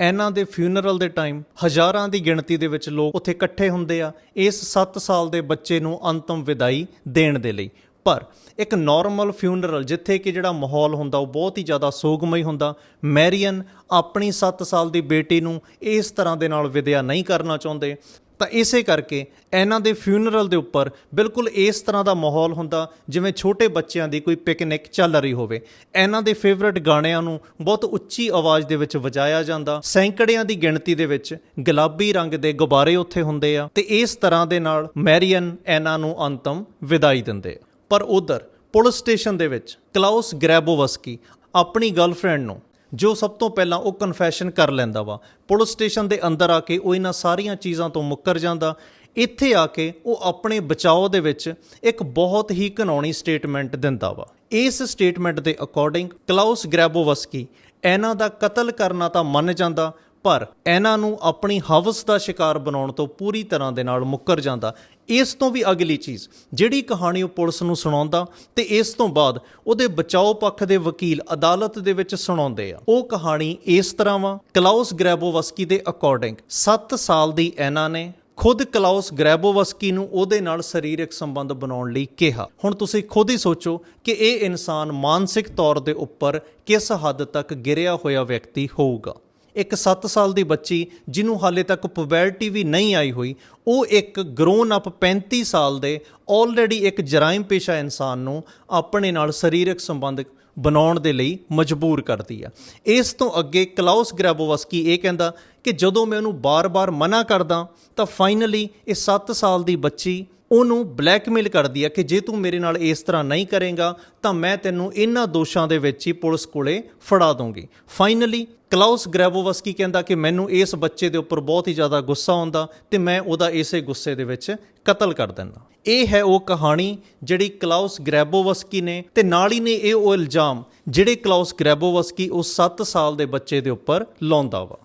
ਇਹਨਾਂ ਦੇ ਫਿਊਨਰਲ ਦੇ ਟਾਈਮ ਹਜ਼ਾਰਾਂ ਦੀ ਗਿਣਤੀ ਦੇ ਵਿੱਚ ਲੋਕ ਉੱਥੇ ਇਕੱਠੇ ਹੁੰਦੇ ਆ ਇਸ 7 ਸਾਲ ਦੇ ਬੱਚੇ ਨੂੰ ਅੰਤਮ ਵਿਦਾਈ ਦੇਣ ਦੇ ਲਈ। ਪਰ ਇੱਕ ਨਾਰਮਲ ਫਿਊਨਰਲ ਜਿੱਥੇ ਕਿ ਜਿਹੜਾ ਮਾਹੌਲ ਹੁੰਦਾ, ਉਹ ਬਹੁਤ ਹੀ ਜ਼ਿਆਦਾ ਸੋਗਮਈ ਹੁੰਦਾ। ਮੈਰੀਅਨ ਆਪਣੀ 7 ਸਾਲ ਦੀ ਬੇਟੀ ਨੂੰ ਇਸ ਤਰ੍ਹਾਂ ਦੇ ਨਾਲ ਵਿਦਿਆ ਨਹੀਂ ਕਰਨਾ ਚਾਹੁੰਦੇ। ਤਾਂ ਇਸੇ ਕਰਕੇ ਇਹਨਾਂ ਦੇ ਫਿਊਨਰਲ ਦੇ ਉੱਪਰ ਬਿਲਕੁਲ ਇਸ ਤਰ੍ਹਾਂ ਦਾ ਮਾਹੌਲ ਹੁੰਦਾ, ਜਿਵੇਂ ਛੋਟੇ ਬੱਚਿਆਂ ਦੀ ਕੋਈ ਪਿਕਨਿਕ ਚੱਲ ਰਹੀ ਹੋਵੇ। ਇਹਨਾਂ ਦੇ ਫੇਵਰਿਟ ਗਾਣਿਆਂ ਨੂੰ ਬਹੁਤ ਉੱਚੀ ਆਵਾਜ਼ ਦੇ ਵਿੱਚ ਵਜਾਇਆ ਜਾਂਦਾ। ਸੈਂਕੜਿਆਂ ਦੀ ਗਿਣਤੀ ਦੇ ਵਿੱਚ ਗੁਲਾਬੀ ਰੰਗ ਦੇ ਗੁਬਾਰੇ ਉੱਥੇ ਹੁੰਦੇ ਆ। ਤੇ ਇਸ ਤਰ੍ਹਾਂ ਦੇ ਨਾਲ ਮੈਰੀਅਨ ਇਹਨਾਂ ਨੂੰ ਅੰਤਮ ਵਿਦਾਈ ਦਿੰਦੇ ਆ। ਪਰ ਉਧਰ ਪੁਲਿਸ ਸਟੇਸ਼ਨ ਦੇ ਵਿੱਚ ਕਲਾਉਸ ਗ੍ਰੈਬੋਵਸਕੀ ਆਪਣੀ ਗਰਲਫ੍ਰੈਂਡ ਨੂੰ, ਜੋ ਸਭ ਤੋਂ ਪਹਿਲਾਂ ਉਹ ਕਨਫੈਸ਼ਨ ਕਰ ਲੈਂਦਾ ਵਾ, ਪੁਲਿਸ ਸਟੇਸ਼ਨ ਦੇ ਅੰਦਰ ਆ ਕੇ ਉਹ ਇਹਨਾਂ ਸਾਰੀਆਂ ਚੀਜ਼ਾਂ ਤੋਂ ਮੁੱਕਰ ਜਾਂਦਾ। ਇੱਥੇ ਆ ਕੇ ਉਹ ਆਪਣੇ ਬਚਾਓ ਦੇ ਵਿੱਚ ਇੱਕ ਬਹੁਤ ਹੀ ਘਨੌਣੀ ਸਟੇਟਮੈਂਟ ਦਿੰਦਾ ਵਾ। ਇਸ ਸਟੇਟਮੈਂਟ ਦੇ ਅਕੋਰਡਿੰਗ ਕਲਾਉਸ ਗ੍ਰੈਬੋਵਸਕੀ ਇਹਨਾਂ ਦਾ ਕਤਲ ਕਰਨਾ ਤਾਂ ਮੰਨ ਜਾਂਦਾ, ਪਰ ਇਹਨਾਂ ਨੂੰ ਆਪਣੀ ਹਵਸ ਦਾ ਸ਼ਿਕਾਰ ਬਣਾਉਣ ਤੋਂ ਪੂਰੀ ਤਰ੍ਹਾਂ ਦੇ ਨਾਲ ਮੁੱਕਰ ਜਾਂਦਾ। ਇਸ ਤੋਂ ਵੀ ਅਗਲੀ ਚੀਜ਼, ਜਿਹੜੀ ਕਹਾਣੀ ਉਹ ਪੁਲਿਸ ਨੂੰ ਸੁਣਾਉਂਦਾ ਤੇ ਇਸ ਤੋਂ ਬਾਅਦ ਉਹਦੇ ਬਚਾਓ ਪੱਖ ਦੇ ਵਕੀਲ ਅਦਾਲਤ ਦੇ ਵਿੱਚ ਸੁਣਾਉਂਦੇ ਆ। ਉਹ ਕਹਾਣੀ ਇਸ ਤਰ੍ਹਾਂ ਵਾ, ਕਲਾਉਸ ਗ੍ਰੈਬੋਵਸਕੀ ਦੇ ਅਕੋਰਡਿੰਗ 7 ਸਾਲ ਦੀ ਐਨਾ ਨੇ ਖੁਦ ਕਲਾਉਸ ਗ੍ਰੈਬੋਵਸਕੀ ਨੂੰ ਉਹਦੇ ਨਾਲ ਸਰੀਰਕ ਸੰਬੰਧ ਬਣਾਉਣ ਲਈ ਕਿਹਾ। ਹੁਣ ਤੁਸੀਂ ਖੁਦ ਹੀ ਸੋਚੋ ਕਿ ਇਹ ਇਨਸਾਨ ਮਾਨਸਿਕ ਤੌਰ ਦੇ ਉੱਪਰ ਕਿਸ ਹੱਦ ਤੱਕ ਗਿਰਿਆ ਹੋਇਆ ਵਿਅਕਤੀ ਹੋਊਗਾ। ਇੱਕ 7 ਸਾਲ ਦੀ ਬੱਚੀ ਜਿਹਨੂੰ ਹਾਲੇ ਤੱਕ ਪੁਬਰਟੀ ਵੀ ਨਹੀਂ ਆਈ ਹੋਈ, ਉਹ ਇੱਕ ਗਰੋਨ ਅਪ 35 ਸਾਲ ਦੇ ਆਲਰੇਡੀ ਇੱਕ ਜਰਾਇਮ ਪੇਸ਼ਾ ਇਨਸਾਨ ਨੂੰ ਆਪਣੇ ਨਾਲ ਸਰੀਰਕ ਸੰਬੰਧ ਬਣਾਉਣ ਦੇ ਲਈ ਮਜਬੂਰ ਕਰਦੀ ਆ। ਇਸ ਤੋਂ ਅੱਗੇ ਕਲਾਉਸ ਗ੍ਰੈਬੋਵਸਕੀ ਇਹ ਕਹਿੰਦਾ ਕਿ ਜਦੋਂ ਮੈਂ ਉਹਨੂੰ ਬਾਰ-ਬਾਰ ਮਨਾ ਕਰਦਾ ਤਾਂ ਫਾਈਨਲੀ ਇਹ 7 ਸਾਲ ਦੀ ਬੱਚੀ ਉਹਨੂੰ ਬਲੈਕਮੇਲ ਕਰਦੀ ਆ ਕਿ ਜੇ ਤੂੰ ਮੇਰੇ ਨਾਲ ਇਸ ਤਰ੍ਹਾਂ ਨਹੀਂ ਕਰੇਗਾ, ਤਾਂ ਮੈਂ ਤੈਨੂੰ ਇਹਨਾਂ ਦੋਸ਼ਾਂ ਦੇ ਵਿੱਚ ਹੀ ਪੁਲਿਸ ਕੋਲੇ ਫੜਾ ਦੂੰਗੀ ਫਾਈਨਲੀ ਕਲਾਉਸ ਗ੍ਰੈਬੋਵਸਕੀ ਕਹਿੰਦਾ ਕਿ ਮੈਨੂੰ ਇਸ ਬੱਚੇ ਦੇ ਉੱਪਰ ਬਹੁਤ ਹੀ ਜ਼ਿਆਦਾ ਗੁੱਸਾ ਆਉਂਦਾ ਤੇ ਮੈਂ ਉਹਦਾ ਇਸੇ ਗੁੱਸੇ ਦੇ ਵਿੱਚ ਕਤਲ ਕਰ ਦਿੰਦਾ। ਇਹ ਹੈ ਉਹ ਕਹਾਣੀ ਜਿਹੜੀ ਕਲਾਉਸ ਗ੍ਰੈਬੋਵਸਕੀ ਨੇ ਤੇ ਨਾਲ ਹੀ ਨੇ ਇਹ ਉਹ ਇਲਜ਼ਾਮ ਜਿਹੜੇ ਕਲਾਉਸ ਗ੍ਰੈਬੋਵਸਕੀ ਉਸ 7 ਸਾਲ ਦੇ ਬੱਚੇ ਦੇ ਉੱਪਰ ਲਾਉਂਦਾ ਵਾ।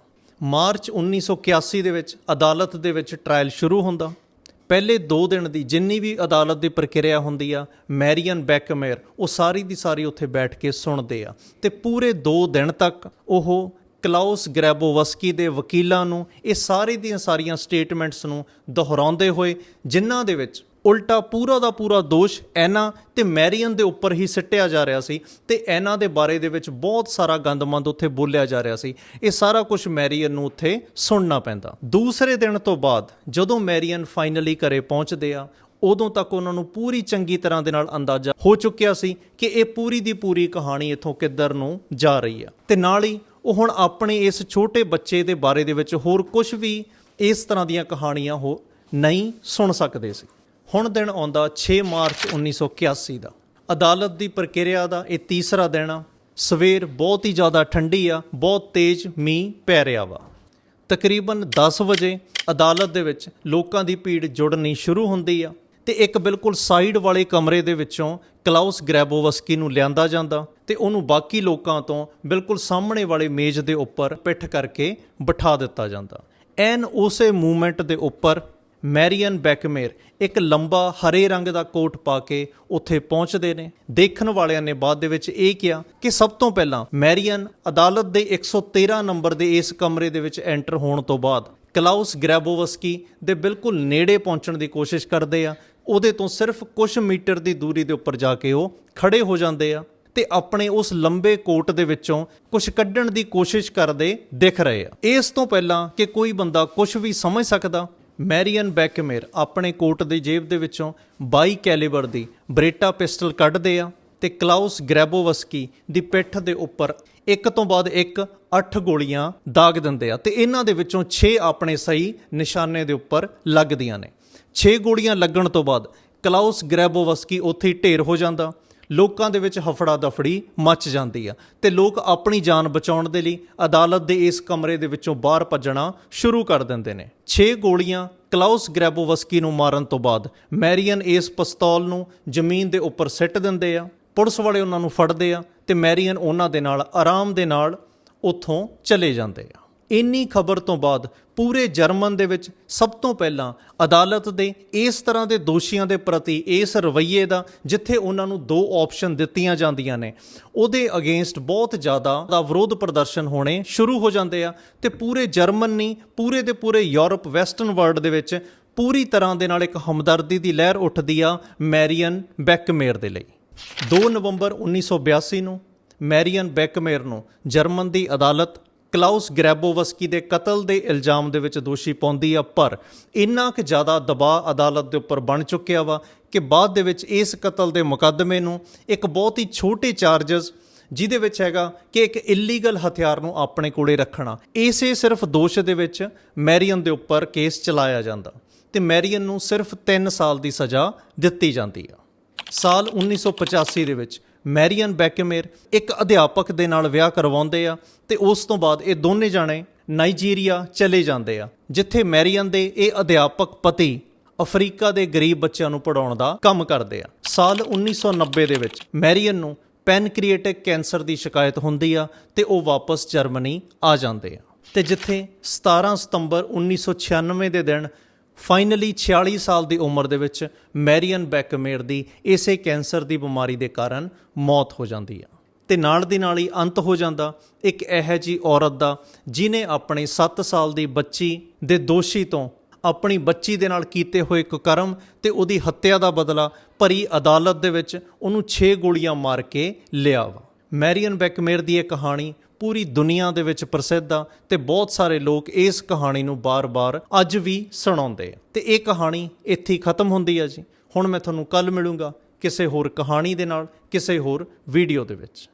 ਮਾਰਚ 1981 ਦੇ ਵਿੱਚ ਅਦਾਲਤ ਦੇ ਵਿੱਚ ਟ੍ਰਾਇਲ ਸ਼ੁਰੂ ਹੁੰਦਾ। ਪਹਿਲੇ 2 ਦਿਨ ਦੀ ਜਿੰਨੀ ਵੀ ਅਦਾਲਤ ਦੀ ਪ੍ਰਕਿਰਿਆ ਹੁੰਦੀ ਆ, ਮੈਰੀਅਨ ਬੈਕਮੇਰ ਉਹ ਸਾਰੀ ਦੀ ਸਾਰੀ ਉੱਥੇ ਬੈਠ ਕੇ ਸੁਣਦੇ ਆ। ਤੇ ਪੂਰੇ 2 ਦਿਨ ਤੱਕ ਉਹ ਕਲਾਉਸ ਗ੍ਰੈਬੋਵਸਕੀ ਦੇ ਵਕੀਲਾਂ ਨੂੰ ਇਹ ਸਾਰੇ ਦੀਆਂ ਸਾਰੀਆਂ ਸਟੇਟਮੈਂਟਸ ਨੂੰ ਦੁਹਰਾਉਂਦੇ ਹੋਏ, ਜਿਨ੍ਹਾਂ ਦੇ ਵਿੱਚ ਉਲਟਾ ਪੂਰਾ ਦਾ ਪੂਰਾ ਦੋਸ਼ ਐਨਾ ਤੇ ਮੈਰੀਅਨ ਦੇ ਉੱਪਰ ਹੀ ਸਿੱਟਿਆ ਜਾ ਰਿਹਾ ਸੀ ਤੇ ਐਨਾ ਦੇ ਬਾਰੇ ਦੇ ਵਿੱਚ ਬਹੁਤ ਸਾਰਾ ਗੰਦਮੰਦ ਉੱਥੇ ਬੋਲਿਆ ਜਾ ਰਿਹਾ ਸੀ। ਇਹ ਸਾਰਾ ਕੁਝ ਮੈਰੀਅਨ ਨੂੰ ਉੱਥੇ ਸੁਣਨਾ ਪੈਂਦਾ। ਦੂਸਰੇ ਦਿਨ ਤੋਂ ਬਾਅਦ ਜਦੋਂ ਮੈਰੀਅਨ ਫਾਈਨਲੀ ਘਰੇ ਪਹੁੰਚਦੇ ਆ, ਉਦੋਂ ਤੱਕ ਉਹਨਾਂ ਨੂੰ ਪੂਰੀ ਚੰਗੀ ਤਰ੍ਹਾਂ ਦੇ ਨਾਲ ਅੰਦਾਜ਼ਾ ਹੋ ਚੁੱਕਿਆ ਸੀ ਕਿ ਇਹ ਪੂਰੀ ਦੀ ਪੂਰੀ ਕਹਾਣੀ ਇੱਥੋਂ ਕਿੱਧਰ ਨੂੰ ਜਾ ਰਹੀ ਆ। ਤੇ ਨਾਲ ਹੀ ਉਹ ਹੁਣ ਆਪਣੇ ਇਸ ਛੋਟੇ ਬੱਚੇ ਦੇ ਬਾਰੇ ਦੇ ਵਿੱਚ ਹੋਰ ਕੁਝ ਵੀ ਇਸ ਤਰ੍ਹਾਂ ਦੀਆਂ ਕਹਾਣੀਆਂ ਹੋ ਨਹੀਂ ਸੁਣ ਸਕਦੇ ਸੀ। ਹੁਣ ਦਿਨ ਆਉਂਦਾ 6 ਮਾਰਚ 1981 ਦਾ। ਅਦਾਲਤ ਦੀ ਪ੍ਰਕਿਰਿਆ ਦਾ ਇਹ ਤੀਸਰਾ ਦਿਨ ਆ। ਸਵੇਰ ਬਹੁਤ ਹੀ ਜ਼ਿਆਦਾ ਠੰਡੀ ਆ, ਬਹੁਤ ਤੇਜ਼ ਮੀਂਹ ਪੈ ਰਿਹਾ ਵਾ। ਤਕਰੀਬਨ 10 ਵਜੇ ਅਦਾਲਤ ਦੇ ਵਿੱਚ ਲੋਕਾਂ ਦੀ ਭੀੜ ਜੁੜਨੀ ਸ਼ੁਰੂ ਹੁੰਦੀ ਆ ਤੇ ਇੱਕ ਬਿਲਕੁਲ ਸਾਈਡ ਵਾਲੇ ਕਮਰੇ ਦੇ ਵਿੱਚੋਂ ਕਲਾਉਸ ਗ੍ਰੈਬੋਵਸਕੀ ਨੂੰ ਲਿਆਂਦਾ ਜਾਂਦਾ ਤੇ ਉਹਨੂੰ ਬਾਕੀ ਲੋਕਾਂ ਤੋਂ ਬਿਲਕੁਲ ਸਾਹਮਣੇ ਵਾਲੇ ਮੇਜ਼ ਦੇ ਉੱਪਰ ਪਿੱਠ ਕਰਕੇ ਬਿਠਾ ਦਿੱਤਾ ਜਾਂਦਾ। ਐਨ ਉਸੇ ਮੂਵਮੈਂਟ ਦੇ ਉੱਪਰ ਮੈਰੀਅਨ ਬੈਕਮੇਰ ਇੱਕ ਲੰਬਾ ਹਰੇ ਰੰਗ ਦਾ ਕੋਟ ਪਾ ਕੇ ਉੱਥੇ ਪਹੁੰਚਦੇ ਨੇ। ਦੇਖਣ ਵਾਲਿਆਂ ਨੇ ਬਾਅਦ ਦੇ ਵਿੱਚ ਇਹ ਕਿਹਾ ਕਿ ਸਭ ਤੋਂ ਪਹਿਲਾਂ ਮੈਰੀਅਨ ਅਦਾਲਤ ਦੇ 113 ਨੰਬਰ ਦੇ ਇਸ ਕਮਰੇ ਦੇ ਵਿੱਚ ਐਂਟਰ ਹੋਣ ਤੋਂ ਬਾਅਦ ਕਲਾਉਸ ਗ੍ਰੈਬੋਵਸਕੀ ਦੇ ਬਿਲਕੁਲ ਨੇੜੇ ਪਹੁੰਚਣ ਦੀ ਕੋਸ਼ਿਸ਼ ਕਰਦੇ ਆ। ਉਹਦੇ ਤੋਂ ਸਿਰਫ ਕੁਝ ਮੀਟਰ ਦੀ ਦੂਰੀ ਦੇ ਉੱਪਰ ਜਾ ਕੇ ਉਹ ਖੜੇ ਹੋ ਜਾਂਦੇ ਆ ਤੇ ਆਪਣੇ ਉਸ ਲੰਬੇ ਕੋਟ ਦੇ ਵਿੱਚੋਂ ਕੁਝ ਕੱਢਣ ਦੀ ਕੋਸ਼ਿਸ਼ ਕਰਦੇ ਦਿਖ ਰਹੇ ਆ। ਇਸ ਤੋਂ ਪਹਿਲਾਂ ਕਿ ਕੋਈ ਬੰਦਾ ਕੁਝ ਵੀ ਸਮਝ ਸਕਦਾ ਮੈਰੀਅਨ ਬੈਕਮੇਰ ਆਪਣੇ ਕੋਟ ਦੀ ਜੇਬ ਦੇ ਵਿੱਚੋਂ 22 ਕੈਲੀਬਰ ਦੀ ਬਰੇਟਾ ਪਿਸਟਲ ਕੱਢਦੇ ਆ ਤੇ ਕਲਾਉਸ ਗ੍ਰੈਬੋਵਸਕੀ ਦੀ ਪਿੱਠ ਦੇ ਉੱਪਰ ਇੱਕ ਤੋਂ ਬਾਅਦ ਇੱਕ 8 ਗੋਲੀਆਂ ਦਾਗ ਦਿੰਦੇ ਆ ਤੇ ਇਹਨਾਂ ਦੇ ਵਿੱਚੋਂ 6 ਆਪਣੇ ਸਹੀ ਨਿਸ਼ਾਨੇ ਦੇ ਉੱਪਰ ਲੱਗਦੀਆਂ ਨੇ। 6 ਗੋਲੀਆਂ ਲੱਗਣ ਤੋਂ ਬਾਅਦ ਕਲਾਉਸ ਗ੍ਰੈਬੋਵਸਕੀ ਉੱਥੇ ਹੀ ਢੇਰ ਹੋ ਜਾਂਦਾ। ਲੋਕਾਂ ਦੇ ਵਿੱਚ ਹਫੜਾ ਦਫੜੀ ਮਚ ਜਾਂਦੀ ਆ ਤੇ ਲੋਕ ਆਪਣੀ ਜਾਨ ਬਚਾਉਣ ਦੇ ਲਈ ਅਦਾਲਤ ਦੇ ਇਸ ਕਮਰੇ ਦੇ ਵਿੱਚੋਂ ਬਾਹਰ ਭੱਜਣਾ ਸ਼ੁਰੂ ਕਰ ਦਿੰਦੇ ਨੇ। 6 ਗੋਲੀਆਂ ਕਲਾਉਸ ਗ੍ਰੈਬੋਵਸਕੀ ਨੂੰ ਮਾਰਨ ਤੋਂ ਬਾਅਦ ਮੈਰੀਅਨ ਇਸ ਪਿਸਤੌਲ ਨੂੰ ਜ਼ਮੀਨ ਦੇ ਉੱਪਰ ਸਿੱਟ ਦਿੰਦੇ ਆ। ਪੁਲਿਸ ਵਾਲੇ ਉਹਨਾਂ ਨੂੰ ਫੜਦੇ ਆ ਤੇ ਮੈਰੀਅਨ ਉਹਨਾਂ ਦੇ ਨਾਲ, ਆਰਾਮ ਦੇ ਨਾਲ ਉੱਥੋਂ ਚਲੇ ਜਾਂਦੇ ਆ। ਇੰਨੀ ਖਬਰ ਤੋਂ ਬਾਅਦ ਪੂਰੇ ਜਰਮਨ ਦੇ ਵਿੱਚ ਸਭ ਤੋਂ ਪਹਿਲਾਂ ਅਦਾਲਤ ਦੇ ਇਸ ਤਰ੍ਹਾਂ ਦੇ ਦੋਸ਼ੀਆਂ ਦੇ ਪ੍ਰਤੀ ਇਸ ਰਵੱਈਏ ਦਾ, ਜਿੱਥੇ ਉਹਨਾਂ ਨੂੰ ਦੋ ਆਪਸ਼ਨ ਦਿੱਤੀਆਂ ਜਾਂਦੀਆਂ ਨੇ। ਉਹਦੇ ਅਗੇਂਸਟ ਬਹੁਤ ਜ਼ਿਆਦਾ ਦਾ ਵਿਰੋਧ ਪ੍ਰਦਰਸ਼ਨ ਹੋਣੇ ਸ਼ੁਰੂ ਹੋ ਜਾਂਦੇ ਆ ਤੇ ਪੂਰੇ ਜਰਮਨ ਨਹੀਂ ਪੂਰੇ ਦੇ ਪੂਰੇ ਯੂਰਪ, ਵੈਸਟਰਨ ਵਰਲਡ ਦੇ ਵਿੱਚ ਪੂਰੀ ਤਰ੍ਹਾਂ ਦੇ ਨਾਲ ਇੱਕ ਹਮਦਰਦੀ ਦੀ ਲਹਿਰ ਉੱਠਦੀ ਆ ਮੈਰੀਅਨ ਬੈਕਮੇਅਰ ਦੇ ਲਈ। 2 ਨਵੰਬਰ 1982 ਨੂੰ ਮੈਰੀਅਨ ਬੈਕਮੇਅਰ ਨੂੰ ਜਰਮਨ ਦੀ ਅਦਾਲਤ ਕਲਾਉਸ ਗ੍ਰੈਬੋਵਸਕੀ ਦੇ ਕਤਲ ਦੇ ਇਲਜ਼ਾਮ ਦੇ ਵਿੱਚ ਦੋਸ਼ੀ ਪਾਉਂਦੀ ਆ, ਪਰ ਇੰਨਾ ਕਿ ਜ਼ਿਆਦਾ ਦਬਾਅ ਅਦਾਲਤ ਦੇ ਉੱਪਰ ਬਣ ਚੁੱਕਿਆ ਵਾ ਕਿ ਬਾਅਦ ਦੇ ਵਿੱਚ ਇਸ ਕਤਲ ਦੇ ਮੁਕੱਦਮੇ ਨੂੰ ਇੱਕ ਬਹੁਤ ਹੀ ਛੋਟੇ ਚਾਰजेस ਜਿਹਦੇ ਵਿੱਚ ਹੈਗਾ ਕਿ ਇੱਕ ਇਲੀਗਲ ਹਥਿਆਰ ਨੂੰ ਆਪਣੇ ਕੋਲੇ ਰੱਖਣਾ। ਇਸੇ ਸਿਰਫ ਦੋਸ਼ ਦੇ ਵਿੱਚ ਮੈਰੀਅਨ ਦੇ ਉੱਪਰ ਕੇਸ ਚਲਾਇਆ ਜਾਂਦਾ ਤੇ ਮੈਰੀਅਨ ਨੂੰ ਸਿਰਫ 3 ਸਾਲ ਦੀ ਸਜ਼ਾ ਦਿੱਤੀ ਜਾਂਦੀ ਆ। ਸਾਲ 1985 ਦੇ ਵਿੱਚ ਮੈਰੀਅਨ ਬੈਕਮੇਰ ਇੱਕ ਅਧਿਆਪਕ ਦੇ ਨਾਲ ਵਿਆਹ ਕਰਵਾਉਂਦੇ ਆ ਤੇ ਉਸ ਤੋਂ ਬਾਅਦ ਇਹ ਦੋਨੇ ਜਾਣੇ ਨਾਈਜੀਰੀਆ ਚਲੇ ਜਾਂਦੇ ਆ, ਜਿੱਥੇ ਮੈਰੀਅਨ ਦੇ ਇਹ ਅਧਿਆਪਕ ਪਤੀ ਅਫਰੀਕਾ ਦੇ ਗਰੀਬ ਬੱਚਿਆਂ ਨੂੰ ਪੜਾਉਣ ਦਾ ਕੰਮ ਕਰਦੇ ਆ। ਸਾਲ 1990 ਦੇ ਵਿੱਚ ਮੈਰੀਅਨ ਨੂੰ ਪੈਨਕ੍ਰੀਏਟਿਕ ਕੈਂਸਰ ਦੀ ਸ਼ਿਕਾਇਤ ਹੁੰਦੀ ਆ ਤੇ ਉਹ ਵਾਪਸ ਜਰਮਨੀ ਆ ਜਾਂਦੇ ਆ। ਤੇ ਜਿੱਥੇ 17 ਸਤੰਬਰ 1996 ਦੇ ਦਿਨ ਫਾਈਨਲੀ 46 ਸਾਲ ਦੀ ਉਮਰ ਦੇ ਵਿੱਚ ਮੈਰੀਅਨ ਬੈਕਮੇਰ ਦੀ ਇਸੇ ਕੈਂਸਰ ਦੀ ਬਿਮਾਰੀ ਦੇ ਕਾਰਨ ਮੌਤ ਹੋ ਜਾਂਦੀ ਆ। ਤੇ ਨਾਲ ਦੀ ਨਾਲ ਹੀ ਅੰਤ ਹੋ ਜਾਂਦਾ ਇੱਕ ਇਹੋ ਜੀ ਔਰਤ ਦਾ ਜਿਨੇ ਆਪਣੇ 7 ਸਾਲ ਦੀ ਬੱਚੀ ਦੇ ਦੋਸ਼ੀ ਤੋਂ ਆਪਣੀ ਬੱਚੀ ਦੇ ਨਾਲ ਕੀਤੇ ਹੋਏ ਕੁਕਰਮ ਤੇ ਉਹਦੀ ਹੱਤਿਆ ਦਾ ਬਦਲਾ ਭਰੀ ਅਦਾਲਤ ਦੇ ਵਿੱਚ ਉਹਨੂੰ 6 ਗੋਲੀਆਂ ਮਾਰ ਕੇ ਲਿਆ ਵਾ। ਮੈਰੀਅਨ ਬੈਕਮੇਰ ਦੀ ਇਹ ਕਹਾਣੀ ਪੂਰੀ ਦੁਨੀਆ ਦੇ ਵਿੱਚ ਪ੍ਰਸਿੱਧ ਆ ਤੇ ਬਹੁਤ ਸਾਰੇ ਲੋਕ ਇਸ ਕਹਾਣੀ ਨੂੰ ਬਾਰ-ਬਾਰ ਅੱਜ ਵੀ ਸੁਣਾਉਂਦੇ ਆ। ਤੇ ਇਹ ਕਹਾਣੀ ਇੱਥੇ ਹੀ ਖਤਮ ਹੁੰਦੀ ਆ ਜੀ। ਹੁਣ ਮੈਂ ਤੁਹਾਨੂੰ ਕੱਲ ਮਿਲੂੰਗਾ ਕਿਸੇ ਹੋਰ ਕਹਾਣੀ ਦੇ ਨਾਲ, ਕਿਸੇ ਹੋਰ ਵੀਡੀਓ ਦੇ ਵਿੱਚ।